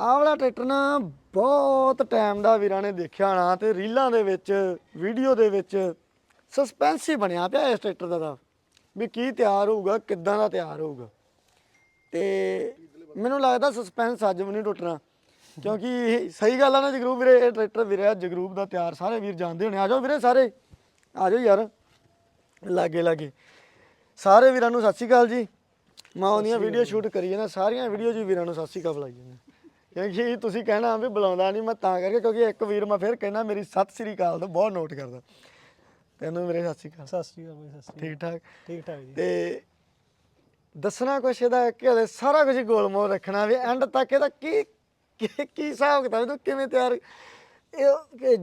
ਆਹ ਵਾਲਾ ਟਰੈਕਟਰ ਨਾ ਬਹੁਤ ਟਾਈਮ ਦਾ ਵੀਰਾਂ ਨੇ ਦੇਖਿਆ ਨਾ ਤੇ ਰੀਲਾਂ ਦੇ ਵਿੱਚ ਵੀਡੀਓ ਦੇ ਵਿੱਚ ਸਸਪੈਂਸ ਹੀ ਬਣਿਆ ਪਿਆ ਇਸ ਟਰੈਕਟਰ ਦਾ ਤਾਂ। ਵੀ ਕੀ ਤਿਆਰ ਹੋਊਗਾ ਕਿੱਦਾਂ ਦਾ ਤਿਆਰ ਹੋਊਗਾ। ਤੇ ਮੈਨੂੰ ਲੱਗਦਾ ਸਸਪੈਂਸ ਅੱਜ ਵੀ ਨਹੀਂ ਟੁੱਟਣਾ। ਕਿਉਂਕਿ ਸਹੀ ਗੱਲ ਆ ਨਾ ਜਗਰੂਪ ਵੀਰੇ ਇਹ ਟਰੈਕਟਰ ਵੀਰੇ ਜਗਰੂਪ ਦਾ ਤਿਆਰ ਸਾਰੇ ਵੀਰ ਜਾਣਦੇ ਹੋਣੇ। ਆ ਜਾਓ ਵੀਰੇ ਸਾਰੇ। ਆ ਜਾਓ ਯਾਰ। ਲਾਗੇ ਲਾਗੇ। ਸਾਰੇ ਵੀਰਾਂ ਨੂੰ ਸਤਿ ਸ਼੍ਰੀ ਅਕਾਲ ਜੀ। ਮੈਂ ਉਹਦੀਆਂ ਵੀਡੀਓ ਸ਼ੂਟ ਕਰੀ ਜਾਂਦਾ। ਸਾਰੀਆਂ ਵੀਡੀਓ ਜੀ ਵੀਰਾਂ ਨੂੰ ਸਤਿ ਸ਼੍ਰੀ ਅਕਾਲ ਬੁਲਾਈ ਜਾਂਦਾ। ਕਿਉਂਕਿ ਤੁਸੀਂ ਕਹਿਣਾ ਵੀ ਬੁਲਾਉਂਦਾ ਨਹੀਂ ਮੈਂ ਤਾਂ ਕਰਕੇ ਕਿਉਂਕਿ ਇੱਕ ਵੀਰ ਮੈਂ ਫਿਰ ਕਹਿਣਾ ਮੇਰੀ ਸਤਿ ਸ਼੍ਰੀ ਅਕਾਲ ਦਾ ਬਹੁਤ ਨੋਟ ਕਰਦਾ। ਤੈਨੂੰ ਮੇਰੇ ਸਤਿ ਸ਼੍ਰੀ ਅਕਾਲ। ਸਤਿ ਸ਼੍ਰੀ ਅਕਾਲ ਬਾਈ ਸਤਿ ਸ਼੍ਰੀ ਠੀਕ ਠਾਕ ਠੀਕ ਠਾਕ ਜੀ। ਤੇ ਦੱਸਣਾ ਕੁਛ ਇਹਦਾ ਕਿ ਹਲੇ ਸਾਰਾ ਕੁਝ ਗੋਲਮੋਲ ਰੱਖਣਾ ਵੀ ਐਂਡ ਤੱਕ ਇਹਦਾ ਕੀ ਕੀ ਕੀ ਹਿਸਾਬ ਕਿਤਾਬ ਤੂੰ ਕਿਵੇਂ ਤਿਆਰ ਇਹ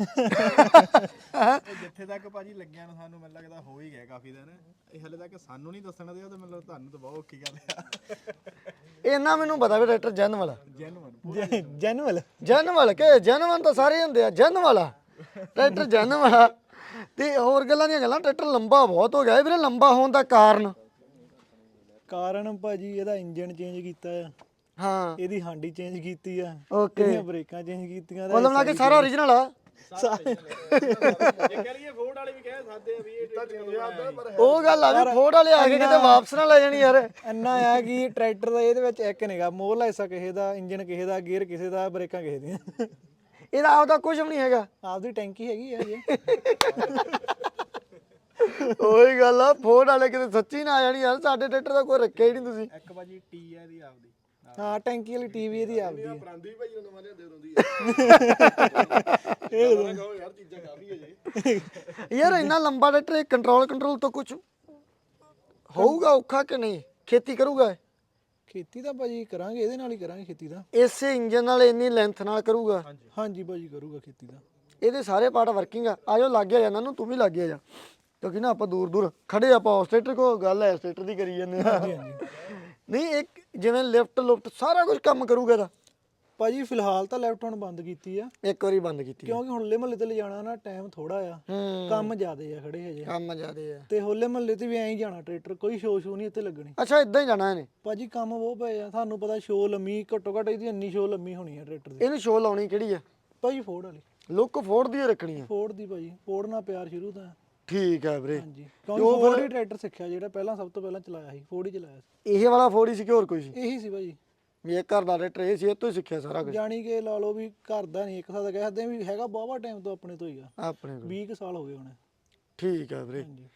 ਇਹ ਜਿੱਥੇ ਤੱਕ ਭਾਜੀ ਲੱਗਿਆ ਨੂੰ ਸਾਨੂੰ ਮੈਨੂੰ ਲੱਗਦਾ ਹੋ ਹੀ ਗਿਆ ਕਾਫੀ ਦਿਨ। ਇਹ ਹਲੇ ਤੱਕ ਸਾਨੂੰ ਨਹੀਂ ਦੱਸਣਾ ਦਿਆ ਤੇ ਮੈਨੂੰ ਤੁਹਾਨੂੰ ਤਾਂ ਬਹੁਤ ਔਖੀ ਗੱਲ ਆ। ਇਹਨਾਂ ਮੈਨੂੰ ਪਤਾ ਵੀ ਡਾਕਟਰ ਜਨਮ ਵਾਲਾ ਜੈਨੂਅਨ ਜੈਨੂਅਲ ਜਨਮ ਵਾਲਾ ਕਿ ਜਨਮਨ ਤਾਂ ਸਾਰੇ ਹੁੰਦੇ ਆ ਜਨਮ ਵਾਲਾ ਟਰੈਕਟਰ ਜਨਮ ਵਾਲਾ ਤੇ ਹੋਰ ਗੱਲਾਂ ਦੀਆਂ ਗੱਲਾਂ ਟਰੈਕਟਰ ਲੰਬਾ ਬਹੁਤ ਹੋ ਗਿਆ ਇਹ ਵੀਰੇ ਲੰਬਾ ਹੋਣ ਦਾ ਕਾਰਨ। ਕਾਰਨ ਭਾਜੀ ਇਹਦਾ ਇੰਜਨ ਚੇਂਜ ਕੀਤਾ ਆ। ਹਾਂ। ਇਹਦੀ ਹਾਂਡੀ ਚੇਂਜ ਕੀਤੀ ਆ। ਓਕੇ ਇਹਦੀਆਂ ਬ੍ਰੇਕਾਂ ਚੇਂਜ ਕੀਤੀਆਂ ਮਤਲਬ ਨਾ ਕਿ ਸਾਰਾ origignal ਆ। ਜੇ ਕਹ ਲਈਏ ਫੋਰਡ ਵਾਲੇ ਵੀ ਕਹਿ ਸਕਦੇ ਆ ਵੀ ਇਹ ਟਰੈਕਟਰ ਉਹ ਗੱਲ ਆ ਵੀ ਫੋੜ ਵਾਲੇ ਆ ਕੇ ਕਿਤੇ ਵਾਪਸ ਨਾ ਲੈ ਜਾਣੀ ਯਾਰ। ਇੰਨਾ ਆ ਕਿ ਟਰੈਕਟਰ ਦਾ ਇਹਦੇ ਵਿੱਚ ਇੱਕ ਨੇਗਾ ਮੋਹਰਲਾ ਹਿੱਸਾ ਕਿਸੇ ਦਾ ਇੰਜਨ ਕਿਸੇ ਦਾ ਗੇਅਰ ਕਿਸੇ ਦਾ ਬ੍ਰੇਕਾਂ ਕਿਸੇ ਦੀਆਂ। ਇਹਦਾ ਆਪਦਾ ਕੁਝ ਵੀ ਨਹੀਂ ਹੈਗਾ। ਆਪਦੀ ਟੈਂਕੀ ਹੈਗੀ ਆ ਜੀ ਉਹੀ ਗੱਲ ਆ ਫੋੜ ਵਾਲੇ ਕਿਤੇ ਸੱਚੀ ਨਾ ਆ ਜਾਣੀ ਯਾਰ ਸਾਡੇ ਟਰੈਕਟਰ ਦਾ ਕੋਈ ਰੱਖਿਆ ਹੀ ਨਹੀਂ ਤੁਸੀਂ। ਇੱਕ ਭਾਜੀ ਟੀ ਆ ਦੀ ਆਪਦੀ। ਹਾਂ ਟੈਂਕੀ ਵਾਲੀ ਟੀਵੀ ਇਹਦੀ ਆਪਦੀ ਆ ਪਰਾਂਦੀ ਭਾਜੀ ਨੂੰ ਨਵਾਂ ਲਿਆਂਦੇ ਰੋਂਦੀ ਇਹ ਕਹੋ ਯਾਰ ਚੀਜ਼ਾਂ ਕਾਫੀ ਹੈ ਜੀ। ਯਾਰ ਇੰਨਾ ਲੰਬਾ ਟਰੈਕਟਰ ਕੰਟਰੋਲ ਕੰਟਰੋਲ ਤੋਂ ਕੁਝ ਹੋਊਗਾ ਔਖਾ ਕਿ ਨਹੀਂ? ਖੇਤੀ ਕਰੂਗਾ ਇਹ? ਖੇਤੀ ਤਾਂ ਭਾਜੀ ਕਰਾਂਗੇ ਇਹਦੇ ਨਾਲ ਹੀ ਕਰਾਂਗੇ ਖੇਤੀ ਦਾ ਇਸੇ ਇੰਜਨ ਨਾਲ ਇੰਨੀ ਲੈਂਥ ਨਾਲ ਕਰੂਗਾ? ਹਾਂਜੀ। ਭਾਜੀ ਕਰੂਗਾ ਖੇਤੀ ਦਾ ਇਹਦੇ ਸਾਰੇ ਪਾਰਟ ਵਰਕਿੰਗ ਆ। ਆਜੋ ਲੱਗ ਗਿਆ ਜਾਂਦਾ ਨੂੰ ਤੂੰ ਵੀ ਲੱਗ ਗਿਆ ਜਾ। ਕਿਉਂਕਿ ਨਾ ਆਪਾਂ ਦੂਰ ਦੂਰ ਖੜੇ ਆਪਾਂ ਉਸ ਟਰੈਕਟਰ ਕੋ ਗੱਲ ਹੈ ਟਰੈਕਟਰ ਦੀ ਕਰੀ ਜਾਂਦੇ ਆ। ਹਾਂਜੀ ਹਾਂਜੀ। ਨਹੀਂ ਇੱਕ ਜਿਵੇਂ ਲਿਫਟ ਲੁਫਟ ਸਾਰਾ ਕੁਝ ਕੰਮ ਕਰੂਗਾ ਇਹਦਾ। ਭਾਜੀ ਫਿਲਹਾਲ ਤਾਂ ਲੈਫਟ ਹੁਣ ਬੰਦ ਕੀਤੀ ਆ। ਇੱਕ ਵਾਰੀ ਬੰਦ ਕੀਤੀ ਕਿਉਂਕਿ ਹੁਣਲੇ ਮਹੱਲੇ ਤੇ ਲਿਜਾਣਾ ਨਾ ਟਾਈਮ ਥੋੜਾ ਆ। ਹੂੰ। ਕੰਮ ਜ਼ਿਆਦੇ ਆ ਖੜੇ ਹਜੇ। ਕੰਮ ਜ਼ਿਆਦੇ ਆ। ਤੇ ਹੋਲੇ ਮਹੱਲੇ ਤੇ ਵੀ ਐਂ ਹੀ ਜਾਣਾ ਟਰੈਕਟਰ ਕੋਈ ਸ਼ੋ ਸ਼ੋ ਨਹੀਂ ਇੱਥੇ ਲੱਗਣੀ। ਅੱਛਾ ਇਦਾਂ ਹੀ ਜਾਣਾ ਇਹਨੇ? ਭਾਜੀ ਕੰਮ ਬਹੁਤ ਪਏ ਆ। ਤੁਹਾਨੂੰ ਪਤਾ ਸ਼ੋ ਲੰਮੀ ਘੱਟੋ ਘੱਟ ਇਹਦੀ ਇੰਨੀ ਸ਼ੋ ਲੰਮੀ ਹੋਣੀ ਆ ਟਰੈਕਟਰ ਦੀ। ਇਹਨੂੰ ਸ਼ੋਅ ਲਾਉਣੀ ਕਿਹੜੀ ਆ? ਭਾਜੀ ਫੋਰਡ ਵਾਲੀ। ਲੁੱਕ ਫੋੜ ਦੀ ਓ ਰੱਖਣੀ ਆ। ਫੋਰਡ ਦੀ ਭਾਜੀ ਫੋਰਡ ਨਾਲ ਪਿਆਰ ਸ਼ੁਰੂ ਤੋਂ। ਠੀਕ ਆ ਵੀਰੇ। ਹਾਂਜੀ। ਕਿਉਂਕਿ ਫੋਰਡ ਹੀ ਟਰੈਕਟਰ ਸਿੱਖਿਆ ਜਿਹੜਾ ਪਹਿਲਾਂ ਸਭ ਤੋਂ ਪਹਿਲਾਂ ਚਲਾਇਆ ਸੀ ਫੋਰਡ ਹੀ ਚਲਾਇਆ ਸੀ। ਇਹ ਵਾਲਾ ਫੋੜ ਹੀ ਸੀ ਕਿ ਹੋਰ ਕੋਈ ਸੀ? ਇਹੀ ਸੀ ਭਾਜੀ। ਵੀ ਇਹ ਘਰ ਦਾ ਟਰੈਕਟਰ ਇਹ ਸੀ ਇਹ ਤੋਂ ਹੀ ਸਿੱਖਿਆ ਸਾਰਾ ਕੁਝ ਜਾਣੀ ਕਿ ਲਾ ਲਓ ਵੀ ਘਰ ਦਾ ਨਹੀਂ ਇੱਕ ਸਾਲ ਦਾ ਕਹਿ ਸਕਦੇ ਵੀ ਹੈਗਾ ਬਾਵਾ ਟਾਈਮ ਤੋਂ ਆਪਣੇ ਤੋਂ ਹੀ ਆ। ਆਪਣੇ ਕੋਲ। 20 ਕੁ ਸਾਲ ਹੋ ਗਏ ਹੁਣ। ਠੀਕ ਆ ਵੀਰੇ। ਹਾਂਜੀ।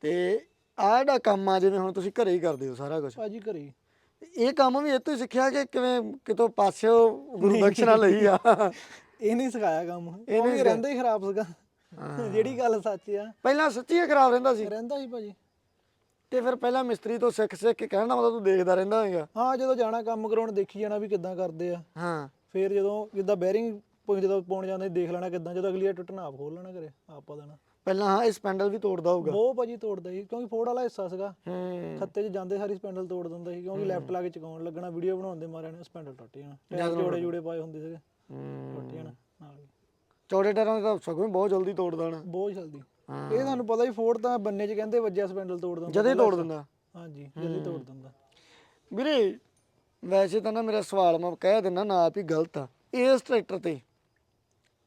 ਤੇ ਆਹ ਜਿਹੜਾ ਕੰਮ ਆ ਜਿਵੇਂ ਹੁਣ ਤੁਸੀਂ ਘਰੇ ਹੀ ਕਰਦੇ ਹੋ ਸਾਰਾ ਕੁਝ ਭਾਜੀ ਘਰੇ ਹੀ। ਇਹ ਕੰਮ ਵੀ ਇਹ ਤੋਂ ਹੀ ਸਿੱਖਿਆ ਕਿ ਕਿਵੇਂ ਕਿਤੋਂ ਪਾਸਿਓ ਗੁਰੂ ਬਖਸ਼ਣਾ ਲਈ ਆ? ਇਹ ਨਹੀਂ ਸਿਖਾਇਆ ਕੰਮ। ਨਹੀਂ ਰਹਿੰਦਾ ਹੀ ਖਰਾਬ ਸੀਗਾ। ਜਿਹੜੀ ਗੱਲ ਸੱਚ ਆ। ਪਹਿਲਾਂ ਸੱਚੀ ਹੀ ਖਰਾਬ ਰਹਿੰਦਾ ਸੀ। ਰਹਿੰਦਾ ਸੀ ਭਾਜੀ। ਤੇ ਫਿਰ ਪਹਿਲਾਂ ਮਿਸਤਰੀ ਤੋਂ ਸਿੱਖ ਸਿੱਖ ਕੇ ਕਹਿਣਾ ਮਤਲਬ ਤੂੰ ਦੇਖਦਾ ਰਹਿੰਦਾ ਹੋਏਗਾ ਹਾਂ ਜਦੋਂ ਜਾਣਾ ਕੰਮ ਕਰਾਉਣ ਦੇਖੀ ਜਾਣਾ ਵੀ ਕਿੱਦਾਂ ਕਰਦੇ ਆ। ਹਾਂ। ਫਿਰ ਜਦੋਂ ਜਿੱਦਾਂ ਬੈਰਿੰਗ ਜਦੋਂ ਪਾਉਣ ਜਾਂਦੇ ਦੇਖ ਲੈਣਾ ਕਿੱਦਾਂ ਜਦੋਂ ਅਗਲੀ ਵਾਰ ਟੁੱਟਣਾ ਆਪ ਖੋਲ ਲੈਣਾ ਘਰੇ ਆਪ ਦੇਣਾ ਪਹਿਲਾਂ ਹਾਂ ਇਹ ਸਪੈਂਡਲ ਵੀ ਤੋੜਦਾ ਹੋਊਗਾ। ਬਹੁਤ ਭਾਜੀ ਤੋੜਦਾ ਸੀ ਕਿਉਂਕਿ ਫੋੜ ਵਾਲਾ ਹਿੱਸਾ ਸੀਗਾ। ਹੂੰ। ਖੱਤੇ 'ਚ ਜਾਂਦੇ ਸਾਰੀ ਸਪੈਂਡਲ ਤੋੜ ਦਿੰਦਾ ਸੀ ਕਿਉਂਕਿ ਲੈਫਟ ਲਾ ਕੇ ਚਕਾਉਣ ਲੱਗਣਾ ਵੀਡੀਓ ਬਣਾਉਣ ਦੇ ਮਾਰਿਆਂ ਨੇ ਸਪੈਂਡਲ ਟੁੱਟ ਜਾਣਾ। ਜੋੜੇ ਜੋੜੇ ਪਾਏ ਹੁੰਦੇ ਸੀਗੇ। ਹੂੰ। ਟੁੱਟ ਜਾਣਾ ਨਾਲ। ਚੌੜੇ ਟਾਇਰਾਂ ਦਾ ਤਾਂ ਸਗੋਂ ਹੀ ਬਹੁਤ ਜਲਦੀ ਤੋੜ ਦੇਣਾ। ਬਹੁਤ ਜਲਦੀ। ਹਾਂ। ਇਹ ਤੁਹਾਨੂੰ ਪਤਾ ਹੀ ਫੋੜ ਤਾਂ ਬੰਨੇ 'ਚ ਕਹਿੰਦੇ ਵੱਜਿਆ ਸਪੈਂਡਲ ਤੋੜ ਦਿੰਦਾ। ਜਦੇ ਤੋੜ ਦਿੰਦਾ। ਹਾਂਜੀ ਜਦੇ ਤੋੜ ਦਿੰਦਾ। ਵੀਰੇ ਵੈਸੇ ਤਾਂ ਨਾ ਮੇਰਾ ਸਵਾਲ ਮੈਂ ਕਹਿ ਦਿੰਦਾ ਨਾ ਆਪ ਹੀ ਗਲਤ ਆ। ਇਸ ਟਰੈਕਟਰ ਤੇ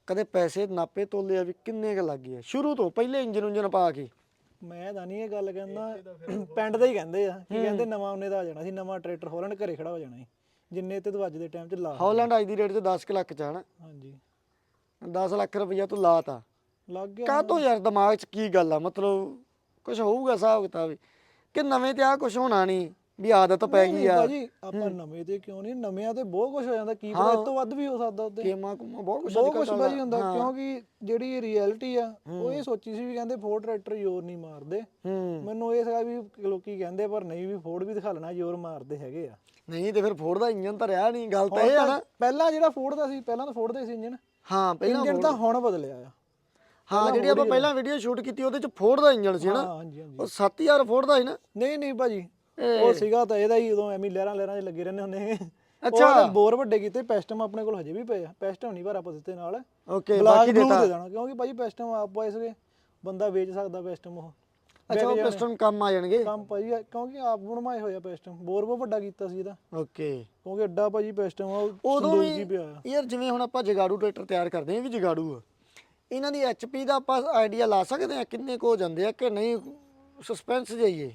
ਕਦੇ ਪੈਸੇ ਨਾਪੇ ਤੋਲੇ ਆ ਵੀ ਕਿੰਨੇ ਕ ਲੱਗ ਗਏ ਆ? ਸ਼ੁਰੂ ਤੋਂ ਪਹਿਲੇ ਇੰਜਨ ਉਂਜਨ ਪਾ ਕੇ। ਮੈਂ ਤਾਂ ਨਹੀਂ ਇਹ ਗੱਲ ਕਹਿੰਦਾ ਪਿੰਡ ਦੇ ਹੀ ਕਹਿੰਦੇ ਆ। ਕਿ ਕਹਿੰਦੇ ਨਵਾਂ ਉਹਨੇ ਦਾ ਆ ਜਾਣਾ ਸੀ ਨਵਾਂ ਟਰੈਕਟਰ ਹੋਲੈਂਡ ਘਰੇ ਖੜਾ ਹੋ ਜਾਣਾ ਸੀ। ਜਿੰਨੇ ਤੇ ਤੂੰ ਅੱਜ ਦੇ ਟਾਈਮ 'ਚ ਲਾ। ਹਾਲੈਂਡ ਅੱਜ ਦੀ ਰੇਟ ਤੇ 10 ਕੁ ਲੱਖ ਚ ਹਨਾ ਹਾਂਜੀ। 10 ਲੱਖ ਰੁਪਈਆ ਤੂੰ ਲਾਤਾ। ਲੱਗ ਗਿਆ ਕਾਹਤੋਂ ਯਾਰ ਦਿਮਾਗ 'ਚ ਕੀ ਗੱਲ ਆ? ਮਤਲਬ ਕੁਝ ਹੋਊਗਾ ਹਿਸਾਬ ਕਿਤਾਬ ਵੀ ਕਿ ਨਵੇਂ ਤੇ ਆ ਕੁਝ ਹੋਣਾ ਨਹੀਂ ਵੀ ਆਦਤ ਪੈ ਗਈ ਆ। ਭਾਜੀ ਆਪਾਂ ਨਵੇਂ ਤੇ ਕਿਉਂ ਨਹੀਂ? ਨਵਿਆਂ ਤੇ ਬਹੁਤ ਕੁਝ ਹੋ ਜਾਂਦਾ। ਕੀ ਪਤਾ ਇਸ ਤੋਂ ਵੱਧ ਵੀ ਹੋ ਸਕਦਾ ਉੱਤੇ। ਗੇਮਾਂ ਕੁਮਾ ਬਹੁਤ ਕੁਝ ਬਹੁਤ ਕੁਝ ਭਾਜੀ ਹੁੰਦਾ ਕਿਉਂਕਿ ਜਿਹੜੀ ਰਿਐਲਿਟੀ ਆ ਉਹ ਇਹ ਸੋਚੀ ਸੀ ਵੀ ਕਹਿੰਦੇ ਫੋਰਡ ਟਰੈਕਟਰ ਜ਼ੋਰ ਨਹੀਂ ਮਾਰਦੇ। ਮੈਨੂੰ ਇਹ ਸੀਗਾ ਵੀ ਲੋਕੀ ਕਹਿੰਦੇ ਪਰ ਨਹੀਂ ਵੀ ਫੋਰਡ ਵੀ ਦਿਖਾ ਲੈਣਾ ਜ਼ੋਰ ਮਾਰਦੇ ਹੈਗੇ ਆ। ਨਹੀਂ ਤੇ ਫਿਰ ਦਾ ਇੰਜਨ ਤਾਂ ਰਿਹਾ ਨਹੀਂ ਗੱਲ ਤਾਂ ਇਹ ਆ ਨਾ। ਪਹਿਲਾਂ ਜਿਹੜਾ ਫੋਰਡ ਦਾ ਸੀ ਪਹਿਲਾਂ ਤਾਂ ਫੋਰਡ ਦਾ ਸੀ ਇੰਜਨ ਹਾਂ ਪਹਿਲਾਂ ਇੰਜਨ ਤਾਂ ਹੁਣ ਬਦਲਿਆ ਆ। ਹਾਂ ਜਿਹੜੀ ਆਪਾਂ ਪਹਿਲਾਂ ਵੀਡੀਓ ਸ਼ੂਟ ਕੀਤੀ ਉਹਦੇ ਚ ਫੋੜ ਦਾ ਇੰਜਨ ਸੀ ਹਾਂ ਨਾ ਹਾਂਜੀ ਹਾਂਜੀ। ਉਹ 7000 ਫੋੜ ਦਾ ਸੀ ਨਾ? ਨਹੀਂ ਨਹੀਂ ਭਾਜੀ। ਉਹ ਸੀਗਾ ਤਾਂ ਇਹਦਾ ਹੀ ਉਦੋਂ ਐਵੇਂ ਲਹਿਰਾਂ ਲਹਿਰਾਂ 'ਚ ਲੱਗੇ ਰਹਿੰਦੇ ਹੁੰਦੇ ਅੱਛਾ। ਬੋਰ ਵੱਡੇ ਕੀਤੇ ਪੈਸਟਮ ਆਪਣੇ ਕੋਲ ਹਜੇ ਵੀ ਪਏ ਆ। ਪੈਸਟਮ ਨਹੀਂ ਪਰ ਆਪਾਂ ਦਿੱਤੇ ਨਾਲ। ਓਕੇ ਬਾਕੀ ਦੇ ਦੇਣਾ ਕਿਉਂਕਿ ਭਾਜੀ ਪੈਸਟਮ ਆਪ ਸੀਗੇ ਬੰਦਾ ਵੇਚ ਸਕਦਾ ਪੈਸਟਮ ਉਹ ਅੱਛਾ ਉਹ ਪਿਸਟਨ ਕੰਮ ਆ ਜਾਣਗੇ। ਕੰਮ ਭਾਜੀ ਕਿਉਂਕਿ ਆਪ ਬਣਵਾਏ ਹੋਇਆ ਪਿਸਟਨ ਬੋਰ ਬਹੁਤ ਵੱਡਾ ਕੀਤਾ ਸੀ ਇਹਦਾ। ਓਕੇ। ਕਿਉਂਕਿ ਐਡਾ ਭਾਜੀ ਪਿਸਟਨ ਉਹ ਉਦੋਂ ਵੀ ਆ। ਯਾਰ ਜਿਵੇਂ ਹੁਣ ਆਪਾਂ ਜਗਾੜੂ ਟਰੈਕਟਰ ਤਿਆਰ ਕਰਦੇ ਇਹ ਵੀ ਜਗਾੜੂ ਆ ਇਹਨਾਂ ਦੀ ਐਚਪੀ ਦਾ ਆਪਾਂ ਆਈਡੀਆ ਲਾ ਸਕਦੇ ਆ ਕਿੰਨੇ ਕੁ ਜਾਂਦੇ ਆ ਕਿ ਨਹੀਂ ਸਸਪੈਂਸ ਜਾਈਏ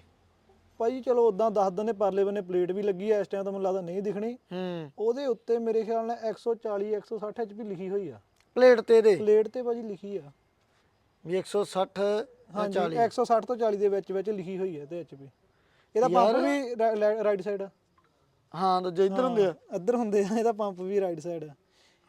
ਭਾਜੀ ਚਲੋ ਉਦਾਂ ਦੱਸ ਦਿੰਦੇ ਪਰਲੇ ਬੰਨੇ ਪਲੇਟ ਵੀ ਲੱਗੀ ਐ ਇਸ ਟਾਈਮ ਤਾਂ ਮੈਨੂੰ ਲੱਗਦਾ ਨਹੀਂ ਦਿਖਣੀ। ਹੂੰ। ਉਹਦੇ ਉੱਤੇ ਮੇਰੇ ਖਿਆਲ ਨਾਲ 140 160 ਐਚਪੀ ਲਿਖੀ ਹੋਈ ਆ। ਪਲੇਟ ਤੇ ਦੇ ਪਲੇਟ ਤੇ ਭਾਜੀ ਲਿਖੀ ਆ। ਵੀ 160 ਹਾਂਜੀ 40 160 ਤੋਂ 40 ਦੇ ਵਿੱਚ ਵਿੱਚ ਲਿਖੀ ਹੋਈ ਹੈ ਤੇ ਐਚਪੀ ਇਹਦਾ ਪੰਪ ਵੀ ਰਾਈਟ ਸਾਈਡ ਹਾਂ ਦੂਜੇ ਇੱਧਰ ਹੁੰਦੇ ਆ। ਇੱਧਰ ਹੁੰਦੇ ਆ ਇਹਦਾ ਪੰਪ ਵੀ ਰਾਈਟ ਸਾਈਡ ਆ।